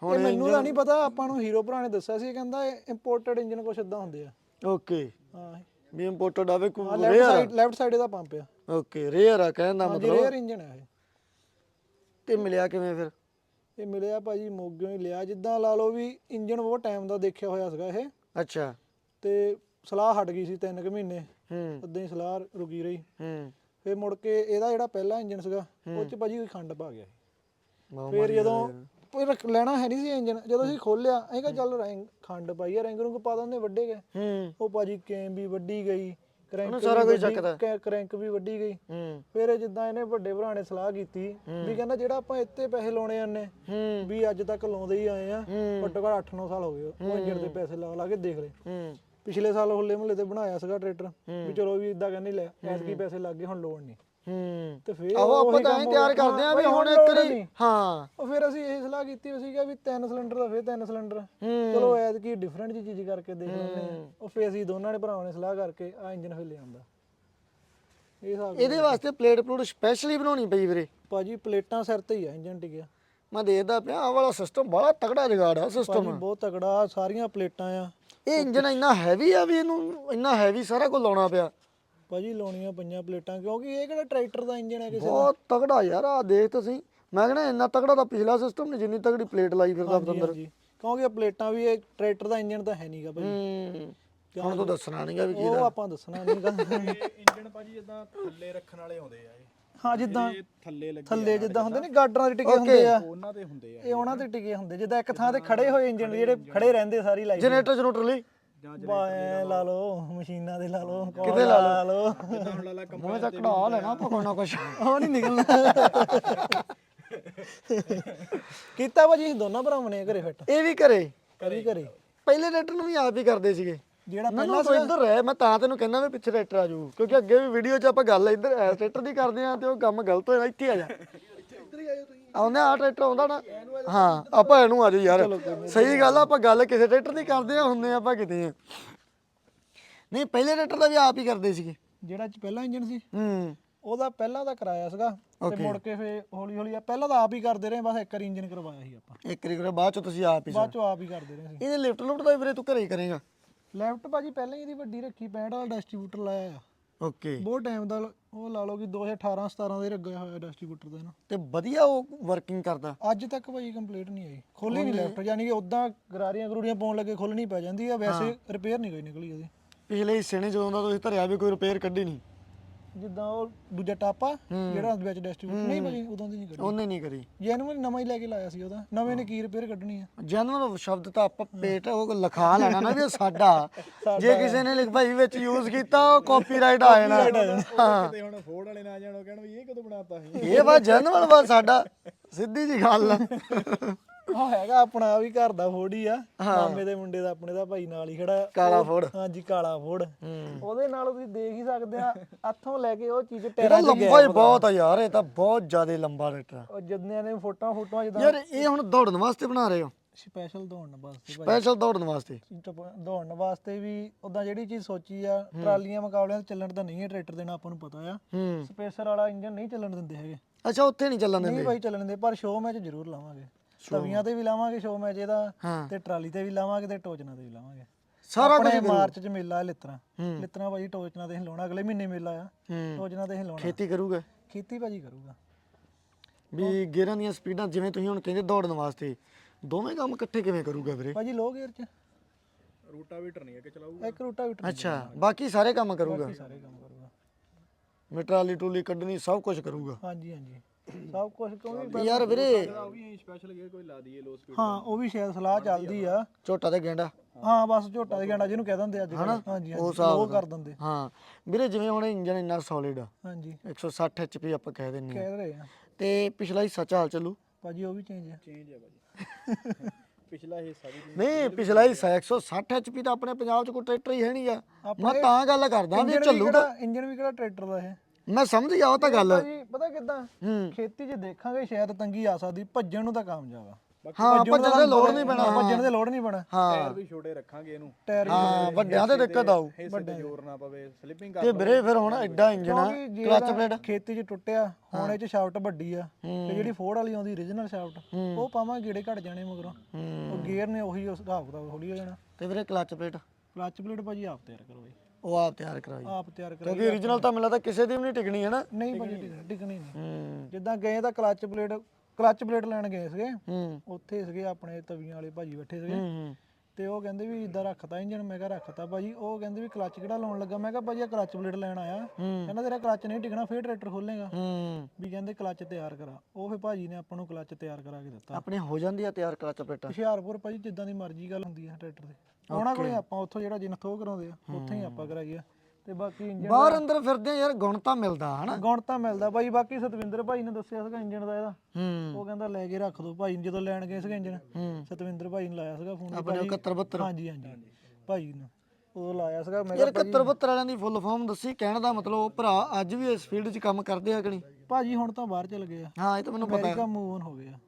ਇਹ ਮੈਨੂੰ ਤਾਂ ਨਹੀਂ ਪਤਾ ਆਪਾਂ ਨੂੰ ਹੀਰੋ ਭਰਾ ਨੇ ਦੱਸਿਆ ਸੀ ਕਹਿੰਦਾ ਇੰਪੋਰਟਡ ਇੰਜਨ ਕੁਛ ਇਦਾਂ ਹੁੰਦੇ ਆ। ਓਕੇ ਹਾਂ। ਵੀ ਇੰਪੋਰਟਡ ਆਵੇ ਕੋ left rear side left side ਇਹਦਾ ਪੰਪ ਆ। ਓਕੇ ਰੇਅਰ ਆ ਕਹਿਣ ਦਾ ਹਾਂਜੀ ਮਤਲਬ। ਰੇਅਰ ਇੰਜਨ ਆ ਇਹ। ਤੇ ਮਿਲਿਆ ਕਿਵੇਂ ਫਿਰ? ਇਹ ਮਿਲਿਆ ਭਾਜੀ ਮੋਗਿਓ ਹੀ ਲਿਆ। ਜਿੱਦਾਂ ਲਾ ਲਓ ਵੀ ਇੰਜਨ ਬਹੁਤ ਟਾਈਮ ਦਾ ਦੇਖਿਆ ਹੋਇਆ ਸੀਗਾ ਇਹ। ਅੱਛਾ। ਤੇ ਸਲਾਹ ਹਟ ਗਈ ਸੀ 3 ਕੁ ਮਹੀਨੇ। ਹੂੰ। ਉਦਾਂ ਹੀ ਸਲਾਹ ਰੁਕੀ ਰਹੀ। ਹੂੰ। ਫਿਰ ਮੁੜ ਕੇ ਇਹਦਾ ਜਿਹੜਾ ਪਹਿਲਾ ਇੰਜਨ ਸੀਗਾ ਉਹ ਚ ਭਾਜੀ ਕੋਈ ਖੰਡ ਪਾ ਗਿਆ ਸੀ। ਫਿਰ ਜਦੋਂ ਰੱਖ- ਲੈਣਾ ਹੈ ਨਹੀਂ ਸੀ ਇੰਜਨ ਜਦੋਂ ਅਸੀਂ ਖੋਲਿਆ ਅਸੀਂ ਕਿਹਾ ਚੱਲ ਰੈਂਗ ਖੰਡ ਪਾਈ ਆ ਰੈਂਗ ਨੂੰ ਪਾ ਦਿੰਦੇ ਵੱਡੇ ਗਏ। ਹੂੰ। ਉਹ ਭਾਜੀ ਕੈਮ ਵੀ ਵੱਡੀ ਗਈ ਕਰੈਂਕ ਸਾਰਾ ਕੁਝ ਚੱਕਦਾ। ਕਰੈਂਕ ਵੀ ਵੱਡੀ ਗਈ। ਹੂੰ। ਫਿਰ ਜਿੱਦਾਂ ਇਹਨੇ ਵੱਡੇ ਭਰਾ ਨੇ ਸਲਾਹ ਕੀਤੀ ਵੀ ਕਹਿੰਦਾ ਜਿਹੜਾ ਆਪਾਂ ਇੱਥੇ ਪੈਸੇ ਲਾਉਣੇ ਆਨੇ ਹੂੰ। ਵੀ ਅੱਜ ਤੱਕ ਲਾਉਂਦੇ ਹੀ ਆਏ ਆ। ਘੱਟੋ ਘੱਟ 8-9 ਸਾਲ ਹੋ ਗਏ ਉਹ ਇੰਜਨ ਦੇ ਪੈਸੇ ਲਾ ਲਾ ਕੇ ਦੇਖ ਹੂੰ। ਪਿਛਲੇ ਸਾਲ ਹੋਲੇ ਮਹੱਲੇ ਤੇ ਬਣਾਇਆ ਸੀਗਾ ਟਰੈਕਟਰ ਵੀ ਚਲੋ ਵੀ ਇਦਾਂ ਕਹਿੰਦੇ ਲੈ ਐਤਕੀ ਪੈਸੇ ਲੱਗ ਗਏ ਹੁਣ ਲੋੜ ਨਹੀਂ ਹੂੰ। ਤੇ ਫਿਰ ਆਹੋ ਆਪਾਂ ਤਾਂ ਐਂ ਤਿਆਰ। ਕਰਦੇ ਆ ਵੀ ਹੁਣ ਇੱਕ ਨਹੀਂ। ਹਾਂ। ਉਹ ਫਿਰ ਅਸੀਂ ਇਹ ਸਲਾਹ ਕੀਤੀ ਵੀ ਸੀਗਾ ਵੀ ਤਿੰਨ ਸਿਲੰਡਰ ਦਾ ਫਿਰ ਤਿੰਨ ਸਿਲੰਡਰ। ਚਲੋ ਐਤਕੀ ਡਿਫਰੈਂਟ ਜੀ ਚੀਜ਼ ਕਰਕੇ ਦੇਖ ਲੈਂਦੇ ਆ ਉਹ ਫਿਰ ਅਸੀਂ ਦੋਨਾਂ ਨੇ ਭਰਾਵਾਂ ਨੇ ਸਲਾਹ ਕਰਕੇ ਆ ਇੰਜਨ ਫਿਰ ਲਿਆਂਦਾ। ਇਹਦੇ ਵਾਸਤੇ ਪਲੇਟ ਪਲੂਟ ਸਪੈਸ਼ਲੀ ਬਣਾਉਣੀ ਪਈ ਵੀਰੇ। ਭਾਜੀ ਪਲੇਟਾਂ ਸਿਰ ਤੇ ਹੀ ਆ ਇੰਜਨ ਟਿਕਿਆ। ਮੈਂ ਦੇਖਦਾ ਪਿਆ ਆਹ ਵਾਲਾ ਸਿਸਟਮ ਬੜਾ ਤਗੜਾ ਜਗਾੜ ਆ ਭਾਜੀ ਸਿਸਟਮ ਬਹੁਤ ਤਕੜਾ ਸਾਰੀਆਂ ਪਲੇਟਾਂ ਆ। ਇਹ ਇੰਜਨ ਇੰਨਾ ਹੈਵੀ ਆ ਵੀ ਇਹਨੂੰ ਇੰਨਾ ਹੈਵੀ ਸਾਰਾ ਕੁਝ ਲਾਉਣਾ ਪਿਆ। ਭਾਜੀ ਲਾਉਣੀਆਂ ਪਈਆਂ ਪਲੇਟਾਂ ਕਿਉਂਕਿ ਇਹ ਕਿਹੜਾ ਟਰੈਕਟਰ ਦਾ ਇੰਜਨ ਹੈ ਕਿਸੇ ਦਾ? ਬਹੁਤ ਤਗੜਾ ਯਾਰ ਆ ਦੇਖ ਤੁਸੀਂ। ਮੈਂ ਕਹਿੰਦਾ ਇੰਨਾ ਤਗੜਾ ਤਾਂ ਪਿਛਲਾ ਸਿਸਟਮ ਨਹੀਂ ਜਿੰਨੀ ਤਗੜੀ ਪਲੇਟ ਲਾਈ ਫਿਰਦਾ ਹਾਂਜੀ, ਪਤੰਦਰ। ਹਾਂਜੀ। ਕਿਉਂਕਿ ਇਹ ਪਲੇਟਾਂ ਵੀ ਇਹ ਟਰੈਕਟਰ ਦਾ ਇੰਜਨ ਤਾਂ ਹੈ ਨਹੀਂਗਾ ਭਾਜੀ। ਹੂੰ ਹੁਣ ਤੂੰ ਦੱਸਣਾ ਨਹੀਂਗਾ ਵੀ ਕੀ ਉਹ ਆਪਾਂ ਦੱਸਣਾ ਨਹੀਂਗਾ ਇਹ ਇੰਜਨ ਭਾਜੀ ਜਿੱਦਾਂ ਥੱਲੇ ਰੱਖਣ ਵਾਲੇ ਆਉਂਦੇ ਆ ਇਹ। ਹਾਂ ਜਿੱਦਾਂ ਇਹ ਥੱਲੇ ਲੱਗੇ ਥੱਲੇ ਜਿੱਦਾਂ ਹੁੰਦੇ ਨੇ ਗਾਡਰਾਂ ਦੇ ਟਿਕੇ ਹੁੰਦੇ ਆ। ਉਹਨਾਂ ਦੇ ਹੁੰਦੇ ਆ ਇਹ ਉਹਨਾਂ ਤੇ ਟਿਕੇ ਹੁੰਦੇ ਜਿੱਦਾਂ ਇੱਕ ਥਾਂ ਤੇ ਖੜੇ ਹੋਏ ਇੰਜਨ ਜਿਹੜੇ ਖੜੇ ਰਹਿੰਦੇ ਸਾਰੀ ਲਾਈਫ ਜਨਰੇਟਰ ਜਨਰੇਟਰ ਲਈ। ਬਾਏ ਲਾ ਲਓ। ਮਸ਼ੀਨਾਂ ਦੇ ਲਾ ਲਓ ਕਿਤੇ ਲਾ ਲਓ। ਜਿੱਦਾਂ ਹੁਣ ਲਾਲਾ ਕੰਪ ਮੂੰਹ ਚੱਕ ਕਢਾ ਲੈਣਾ ਨਾ ਕੁਛ। ਉਹ ਨਹੀਂ ਨਿਕਲਣਾ। ਕੀਤਾ ਭਾਜੀ ਦੋਨਾਂ ਭਰਾਵਾਂ ਨੇ ਘਰੇ ਫਿੱਟ। ਇਹ ਵੀ ਕਰੇ ਕਰੀ ਘਰੇ। ਪਹਿਲੇ ਟਰੈਕਟਰ ਨੂੰ ਵੀ ਆਪ ਹੀ ਕਰਦੇ ਸੀਗੇ। ਜਿਹੜਾ ਮੈਨੂੰ ਤੂੰ ਇੱਧਰ ਰਹਿ ਮੈਂ ਤਾਂ ਤੈਨੂੰ ਕਹਿੰਦਾ ਵੀ ਪਿੱਛੇ ਟਰੈਕਟਰ ਆ ਜਾਊ ਕਿਉਂਕਿ ਅੱਗੇ ਵੀ ਵੀਡੀਓ 'ਚ ਆਪਾਂ ਗੱਲ ਇੱਧਰ ਐ ਟਰੈਕਟਰ ਦੀ ਕਰਦੇ ਆ ਤੇ ਉਹ ਕੰਮ ਗਲਤ ਹੋਇਆ ਇੱਥੇ ਆ ਜਾ। ਆਉਂਦੇ ਆ ਟਰੈਕਟਰ ਆਉਂਦਾ ਨਾ ਹਾਂ ਆਪਾਂ ਇਹਨੂੰ ਆ ਜਾਓ ਯਾਰ। ਸਹੀ ਗੱਲ ਆ ਆਪਾਂ ਗੱਲ ਕਿਸੇ ਟਰੈਕਟਰ ਦੀ ਕਰਦੇ ਆ ਹੁੰਦੇ ਆਪਾਂ ਕਿਤੇ ਆ। ਨਹੀਂ ਪਹਿਲੇ ਟਰੈਕਟਰ ਦਾ ਵੀ ਆਪ ਹੀ ਕਰਦੇ ਸੀਗੇ। ਜਿਹੜਾ ਚ ਪਹਿਲਾ ਇੰਜਨ ਸੀ ਹੂੰ। ਉਹਦਾ ਪਹਿਲਾਂ ਦਾ ਕਰਾਇਆ ਸੀਗਾ ਤੇ ਮੁੜ ਕੇ ਫੇ ਹੌਲੀ ਹੌਲੀ ਆ ਪਹਿਲਾਂ ਤਾਂ ਆਪ ਹੀ ਕਰਦੇ ਰਹੇ ਬਸ ਇੱਕ ਵਾਰੀ ਇੰਜਨ ਕਰਵਾਇਆ ਸੀ ਆਪਾਂ। ਇੱਕ ਵਾਰੀ ਕਰੋ ਬਾਅਦ ਚ ਤੁਸੀਂ ਆਪ ਹੀ ਬਾਅਦ ਚੋਂ ਆਪ ਹੀ ਕਰਦੇ ਰਹੇ ਸੀ। ਇਹਦੇ ਲਿਫਟ ਲੁਫਟ ਦਾ ਵੀ ਵੀਰੇ ਤੂੰ ਘਰੇ ਹੀ ਕਰੇਗਾ। ਲੈਫਟ ਭਾਜੀ ਪਹਿਲਾਂ ਹੀ ਇਹਦੀ ਵੱਡੀ ਰੱਖੀ 65 ਵਾਲਾ ਡਿਸਟ੍ਰੀਬਿਊਟਰ ਲਾਇਆ ਆ। ਓਕੇ। ਬਹੁਤ ਟਾਈਮ ਦਾ ਉਹ ਲਾ ਲਓ ਕਿ 2018 17 ਦਾ ਲੱਗਿਆ ਹੋਇਆ ਡਿਸਟ੍ਰੀਬਿਊਟਰ ਦਾ ਇਹਨੂੰ ਤੇ ਵਧੀਆ ਉਹ ਵਰਕਿੰਗ ਕਰਦਾ। ਅੱਜ ਤੱਕ ਭਾਜੀ ਕੰਪਲੀਟ ਨਹੀਂ ਆਈ। ਖੋਲੀ ਨਹੀਂ ਲੈਫਟ ਯਾਨੀ ਕਿ ਉਦਾਂ ਗਰਾਰੀਆਂ ਗਰੂਰੀਆਂ ਪਾਉਣ ਲੱਗੇ ਖੋਲਣੀ ਪੈ ਜਾਂਦੀ ਆ ਵੈਸੇ ਰਿਪੇਅਰ ਨਹੀਂ ਕੋਈ ਨਿਕਲੀ ਉਹਦੀ। ਪਿਛਲੇ ਹਿੱਸੇ ਨੇ ਜਦੋਂ ਦਾ ਤੁਸੀਂ ਧਰਿਆ ਵੀ ਕੋਈ ਰਿਪੇਅਰ ਕੱਢੀ ਨਹੀਂ ਜਿੱਦਾਂ ਉਹ ਦੂਜਾ ਟਾਪਾ ਜਿਹੜਾ ਵਿੱਚ ਡਿਸਟ੍ਰੀਬਿਊਟਰ ਨਹੀਂ ਭਾਜੀ ਉਦੋਂ ਦੀ ਨਹੀਂ ਕੱਢੀ। ਉਹਨੇ ਨਹੀਂ ਕਰੀ। ਜੈਨੂਅਲ ਨਵਾਂ ਹੀ ਲੈ ਕੇ ਲਾਇਆ ਸੀ ਉਹਦਾ। ਨਵੇਂ ਨੇ ਕੀ ਰਿਪੇਅਰ ਕੱਢਣੀ ਆ? ਜਨਮ ਸ਼ਬਦ ਤਾਂ ਆਪਾਂ ਪੇਟ ਉਹ ਲਿਖਾ ਲੈਣਾ ਨਾ ਵੀ ਇਹ ਸਾਡਾ। ਜੇ ਕਿਸੇ ਨੇ ਲਿਖ ਭਾਈ ਵਿੱਚ ਯੂਜ਼ ਕੀਤਾ ਉਹ ਕਾਪੀਰਾਈਟ ਆ ਜਾਣਾ। ਹਾਂ। ਕਿਤੇ ਹੁਣ ਫੋੜ ਵਾਲੇ ਨਾ ਜਾਣ ਉਹ ਕਹਿਣ ਵੀ ਇਹ ਕਦੋਂ ਬਣਾਤਾ ਸੀ? ਇਹ ਵਾ ਜਨਮਲ ਵਾ ਸਾਡਾ। ਸਿੱਧੀ ਜੀ ਗੱਲ ਆ। ਉਹ ਹੈਗਾ ਆਪਣਾ ਵੀ ਘਰ ਦਾ ਫੋੜ ਹੀ ਆ। ਮਾਮੇ ਦੇ ਮੁੰਡੇ ਦਾ ਆਪਣੇ ਦਾ ਭਾਈ ਨਾਲ ਹੀ ਖੜਾ। ਕਾਲਾ ਫੋੜ। ਹਾਂਜੀ ਕਾਲਾ ਫੋੜ। ਉਹਦੇ ਨਾਲ ਤੁਸੀਂ ਦੇਖ ਹੀ ਸਕਦੇ ਆ ਹੱਥੋਂ ਲੈ ਕੇ ਉਹ ਚੀਜ਼ ਟੈਰਾਂ 'ਚ ਲੰਬਾ ਹੀ ਬਹੁਤ ਆ ਯਾਰ ਇਹ ਤਾਂ ਬਹੁਤ ਜ਼ਿਆਦਾ ਲੰਬਾ ਰੇਟਰ ਉਹ ਜਿੰਨਿਆਂ ਨੇ ਫੋਟੋਆਂ ਫੋਟੋਆਂ ਜਿੱਦਾਂ ਯਾਰ ਇਹ ਹੁਣ ਦੌੜਨ ਵਾਸਤੇ ਬਣਾ ਰਹੇ ਹੋ? ਸਪੈਸ਼ਲ ਦੌੜਨ ਵਾਸਤੇ ਭਾਈ। ਸਪੈਸ਼ਲ ਦੌੜਨ ਵਾਸਤੇ? ਦੌੜਨ ਵਾਸਤੇ ਵੀ ਉਦਾਂ ਜਿਹੜੀ ਚੀਜ਼ ਸੋਚੀ ਆ ਟਰਾਲੀਆਂ ਮੁਕਾਬਲਿਆਂ 'ਚ ਚੱਲਣ ਤਾਂ ਨਹੀਂ ਹੈ ਟਰੈਕਟਰ ਦੇਣਾ ਆਪਾਂ ਨੂੰ ਪਤਾ ਆ। ਸਪੇਸਰ ਵਾਲਾ ਇੰਜਨ ਨਹੀਂ ਚੱਲਣ ਦਿੰਦੇ ਹੈਗੇ। ਅੱਛਾ ਉੱਥੇ ਨਹੀਂ ਚੱਲਣ ਨਹੀਂ ਦਿੰਦੇ? ਭਾਈ ਚੱਲਣ ਦਿੰਦੇ ਪਰ ਸ਼ੋਅ ਮੈਚ ਜ਼ਰੂਰ ਲਾਵਾਂਗੇ। ਤਵੀਆਂ ਤੇ ਵੀ ਲਾਵਾਂਗੇ ਸ਼ੋਅ ਮੈਚ ਇਹਦਾ ਹਾਂ। ਤੇ ਟਰਾਲੀ ਤੇ ਵੀ ਲਾਵਾਂਗੇ ਤੇ ਟੋਚਨਾ ਤੇ ਵੀ ਲਾਵਾਂਗੇ। ਸਾਰਾ ਕੁਝ ਆਪਣੇ ਮਾਰਚ 'ਚ ਮੇਲਾ ਹੈ ਲਿੱਤਰਾ। ਲਿੱਤਰਾ ਭਾਜੀ ਟੋਚਨਾ ਤੇ ਅਸੀਂ ਲਾਉਣਾ ਅਗਲੇ ਮਹੀਨੇ ਮੇਲਾ ਆ। ਟੋਚਨਾ ਤੇ ਅਸੀਂ ਲਾਉਣਾ ਖੇਤੀ ਕਰੂਗਾ? ਖੇਤੀ ਭਾਜੀ ਕਰੂਗਾ। ਵੀ ਗੇਅਰਾਂ ਦੀਆਂ ਸਪੀਡਾਂ ਜਿਵੇਂ ਤੁਸੀਂ ਹੁਣ ਕਹਿੰਦੇ ਦੌੜਨ ਵਾਸਤੇ ਦੋਵੇਂ ਕੰਮ ਇਕੱਠੇ ਕਿਵੇਂ ਕਰੂਗਾ ਵੀਰੇ? ਭਾਜੀ ਲੋ ਗੇਅਰ 'ਚ। ਰੂਟਾਵੀਟਰ ਨਹੀਂ ਹੈ ਕਿ ਚਲਾਊਗਾ? ਇੱਕ ਰੂਟਾ ਵੀ ਅੱਛਾ ਬਾਕੀ ਸਾਰੇ ਕੰਮ ਕਰੂਗਾ। ਸਾਰੇ ਕੰਮ ਕਰੂਗਾ। ਮਟਰਾਲੀ ਟੂਲੀ ਕੱਢਣੀ ਸਭ ਕੁਝ ਕਰੂਗਾ। ਹਾਂਜੀ ਹਾਂਜੀ। ਸਭ ਕੁਝ ਕਿਉਂਕਿ ਯਾਰ ਵੀਰੇ। ਉਹ ਵੀ ਸਪੈਸ਼ਲ ਗੇਅਰ ਕੋਈ ਲਾ ਦਈਏ ਲੋ ਸਪੀਡ ਹਾਂ ਉਹ ਵੀ ਸ਼ਾਇਦ ਸਲਾਹ ਚੱਲਦੀ ਆ। ਝੋਟਾ ਤੇ ਗੈਂਡਾ। ਹਾਂ ਬਸ ਝੋਟਾ ਦੇ ਗਾਣਾ ਜਿਹਨੂੰ ਕਹਿ ਦਿੰਦੇ ਅੱਜ ਕੱਲ੍ਹ। ਹਾਂਜੀ ਉਹ ਉਹ। ਕਰ ਦਿੰਦੇ। ਹਾਂ। ਵੀਰੇ ਜਿਵੇਂ ਹੁਣ ਇੰਜਨ ਇੰਨਾ ਸੋਲਿਡ ਆ। ਹਾਂਜੀ। 160 ਐਚਪੀ ਆਪਾਂ ਕਹਿ ਦਿੰਨੇ ਆ ਕਹਿ ਰਹੇ ਆ। ਤੇ ਪਿਛਲਾ ਹਿੱਸਾ ਚਾਲ ਚੱਲੂ। ਭਾਜੀ ਉਹ ਵੀ ਚੇਂਜ ਆ। ਚੇਂਜ ਹੈ ਭਾਜੀ। ਪਿਛਲਾ ਹਿੱਸਾ ਵੀ ਨਹੀਂ ਪਿਛਲਾ ਹਿੱਸਾ 160 ਐਚਪੀ ਤਾਂ ਆਪਣੇ ਪੰਜਾਬ 'ਚ ਕੋਈ ਟਰੈਕਟਰ ਹੀ ਹੈ ਨਹੀਂਗਾ ਮੈਂ ਤਾਂ ਗੱਲ ਕਰਦਾ ਵੀ ਚੱਲੂਗਾ ਇੰਜਨ ਵੀ ਕਿਹੜਾ ਟਰੈਕਟਰ ਦਾ ਇਹ? ਮੈਂ ਸਮਝ ਗਿਆ ਉਹ ਤਾਂ ਗੱਲ। ਭਾਜੀ ਪਤਾ ਕਿਦਾਂ? ਹੂੰ। ਖੇਤੀ 'ਚ ਦੇਖਾਂਗੇ ਸ਼ਾਇਦ ਤੰਗੀ ਆ ਸਕਦੀ ਭੱਜਣ ਨੂੰ ਤਾਂ ਕਾਮਯਾਬ ਆ। ਹਾਂ ਭੱਜਣ ਦਾ ਲੋੜ ਨਹੀਂ ਪੈਣਾ ਭੱਜਣ ਦੇ ਲੋੜ ਨਹੀਂ ਪੈਣਾ। ਹਾਂ। ਟਾਇਰ ਵੀ ਛੋਟੇ ਰੱਖਾਂਗੇ ਇਹਨੂੰ। ਟਾਇਰ ਹਾਂ ਵੱਡਿਆਂ ਤੇ ਦਿੱਕਤ ਆਊ। ਹਿੱਸੇ ਤੇ ਜ਼ੋਰ ਨਾ ਪਵੇ ਸਲਿੱਪਿੰਗ ਕਰ ਤੇ ਵੀਰੇ ਫਿਰ ਹੁਣ ਐਡਾ ਇੰਜਨ ਆ ਕਿਉਂਕਿ ਜੇ ਕਲਚ ਇਹਦਾ ਪਲੇਟ ਖੇਤੀ 'ਚ ਟੁੱਟਿਆ ਹੁਣ ਇਹ 'ਚ ਸ਼ਾਫਟ ਵੱਡੀ ਆ ਤੇ ਜਿਹੜੀ ਫੋਰਡ ਵਾਲੀ ਆਉਂਦੀ origignal ਸ਼ਾਫਟ ਉਹ ਪਾਵਾਂ ਗੇੜੇ ਘਟ ਜਾਣੇ ਮਗਰੋਂ। ਉਹ ਗੇਅਰ ਨੇ ਉਹੀ ਉਸ ਹਿਸਾਬ ਦਾ ਹੌਲੀ ਹੋ ਜਾਣਾ। ਤੇ ਵੀਰੇ ਕਲਚ ਪਲੇਟ ਕਲਚ ਪਲੇਟ ਭਾਜੀ ਆਪ ਤਿਆਰ ਕਰੋ ਬਈ। ਉਹ ਆਪ ਤਿਆਰ ਕਰਾਈ। ਆਪ ਤਿਆਰ ਕਰੋ ਕਿਉਂਕਿ origignal ਤਾਂ ਮੈਨੂੰ ਲੱਗਦਾ ਕਿਸੇ ਦੀ ਵੀ ਨਹੀਂ ਟਿਕਣੀ ਹੈ ਨਾ। ਨਹੀਂ ਭਾਜੀ ਟਿਕਣੀ ਨਹੀਂ। ਹੂੰ। ਜਿੱਦਾਂ ਗਏ ਤਾਂ ਕਲਚ ਪਲੇਟ ਕਲਚ ਪਲੇਟ ਲੈਣ ਗਏ ਸੀਗੇ। ਹੂੰ। ਉੱਥੇ ਸੀਗੇ ਆਪਣੇ ਤਵੀਆਂ ਵਾਲੇ ਭਾਜੀ ਬੈਠੇ ਸੀਗੇ। ਹੂੰ ਤੇ ਉਹ ਕਹਿੰਦੇ ਵੀ ਇਦਾਂ ਰੱਖਤਾ ਇੰਜਨ ਮੈਂ ਕਿਹਾ ਰੱਖਤਾ ਭਾਜੀ। ਉਹ ਕਹਿੰਦੇ ਵੀ ਕਲਚ ਕਿਹੜਾ ਲਾਉਣ ਲੱਗਾ? ਮੈਂ ਕਿਹਾ ਭਾਜੀ ਕਲਚ ਪਲੇਟ ਲੈਣ ਆਇਆ। ਕਹਿੰਦਾ ਤੇਰਾ ਕਲਚ ਨਹੀਂ ਟਿਕਣਾ ਫੇਰ ਟਰੈਕਟਰ ਖੋਲੇਗਾ। ਵੀ ਕਹਿੰਦੇ ਕਲਚ ਤਿਆਰ ਕਰਾ। ਉਹ ਫੇ ਭਾਜੀ ਨੇ ਆਪਾਂ ਨੂੰ ਕਲਚ ਤਿਆਰ ਕਰਾ ਕੇ ਦਿੱਤਾ। ਆਪਣੇ ਹੋ ਜਾਂਦੀ ਆ ਤਿਆਰ ਕਲਚ ਪਲੇਟਾਂ ਹੁਸ਼ਿਆਰਪੁਰ ਭਾਜੀ ਜਿੱਦਾਂ ਦੀ ਮਰਜ਼ੀ ਗੱਲ ਹੁੰਦੀ ਆ ਟਰੈਕਟਰ ਦੇ। ਉਹਨਾਂ ਕੋਲੇ ਆਪਾਂ ਉੱਥੋਂ ਜਿਹੜਾ ਜਿੰਨ ਥੋ ਕਰਾਉਂਦੇ ਆ ਉੱਥੇ ਹੀ ਆਪਾਂ ਕਰਾਈਏ। ਤੇ ਬਾਕੀ ਇੰਜਨ ਬਾਹਰ ਅੰਦਰ ਫਿਰਦੇ ਆ ਯਾਰ ਗੁਣ ਤਾਂ ਮਿਲਦਾ ਹਨਾ? ਗੁਣ ਤਾਂ ਮਿਲਦਾ। ਭਾਈ ਬਾਕੀ ਸਤਵਿੰਦਰ ਭਾਈ ਨੇ ਦੱਸਿਆ ਸੀਗਾ ਇੰਜਨ ਦਾ ਇਹਦਾ। ਹੂੰ। ਉਹ ਕਹਿੰਦਾ ਲੈ ਕੇ ਰੱਖ ਦੋ ਭਾਈ ਜਦੋਂ ਲੈਣ ਗਏ ਸੀਗਾ ਇੰਜਨ ਹੂੰ। ਸਤਵਿੰਦਰ ਭਾਈ ਨੇ ਲਾਇਆ ਸੀਗਾ ਫੋਨ ਆਪਣੇ 71 72 ਹਾਂਜੀ ਹਾਂਜੀ। ਭਾਈ ਨੂੰ ਉਦੋਂ ਲਾਇਆ ਸੀਗਾ। ਮੈਂ ਯਾਰ 71 72 ਵਾਲਿਆਂ ਦੀ ਫੁੱਲ ਫਾਰਮ ਦੱਸੀ ਕਹਿਣ ਦਾ ਮਤਲਬ ਉਹ ਭਰਾ ਅੱਜ ਵੀ ਇਸ ਫੀਲਡ 'ਚ ਕੰਮ ਕਰਦੇ ਆ ਕਿ ਨਹੀਂ? ਭਾਜੀ ਹੁਣ ਤਾਂ ਬਾਹਰ ਚਲ ਗਏ ਆ। ਹਾਂ ਇਹ ਤਾਂ ਮੈਨੂੰ ਪਤਾ। ਅਮਰੀਕਾ ਮੂਵ ਹੋ ਗਏ ਆ।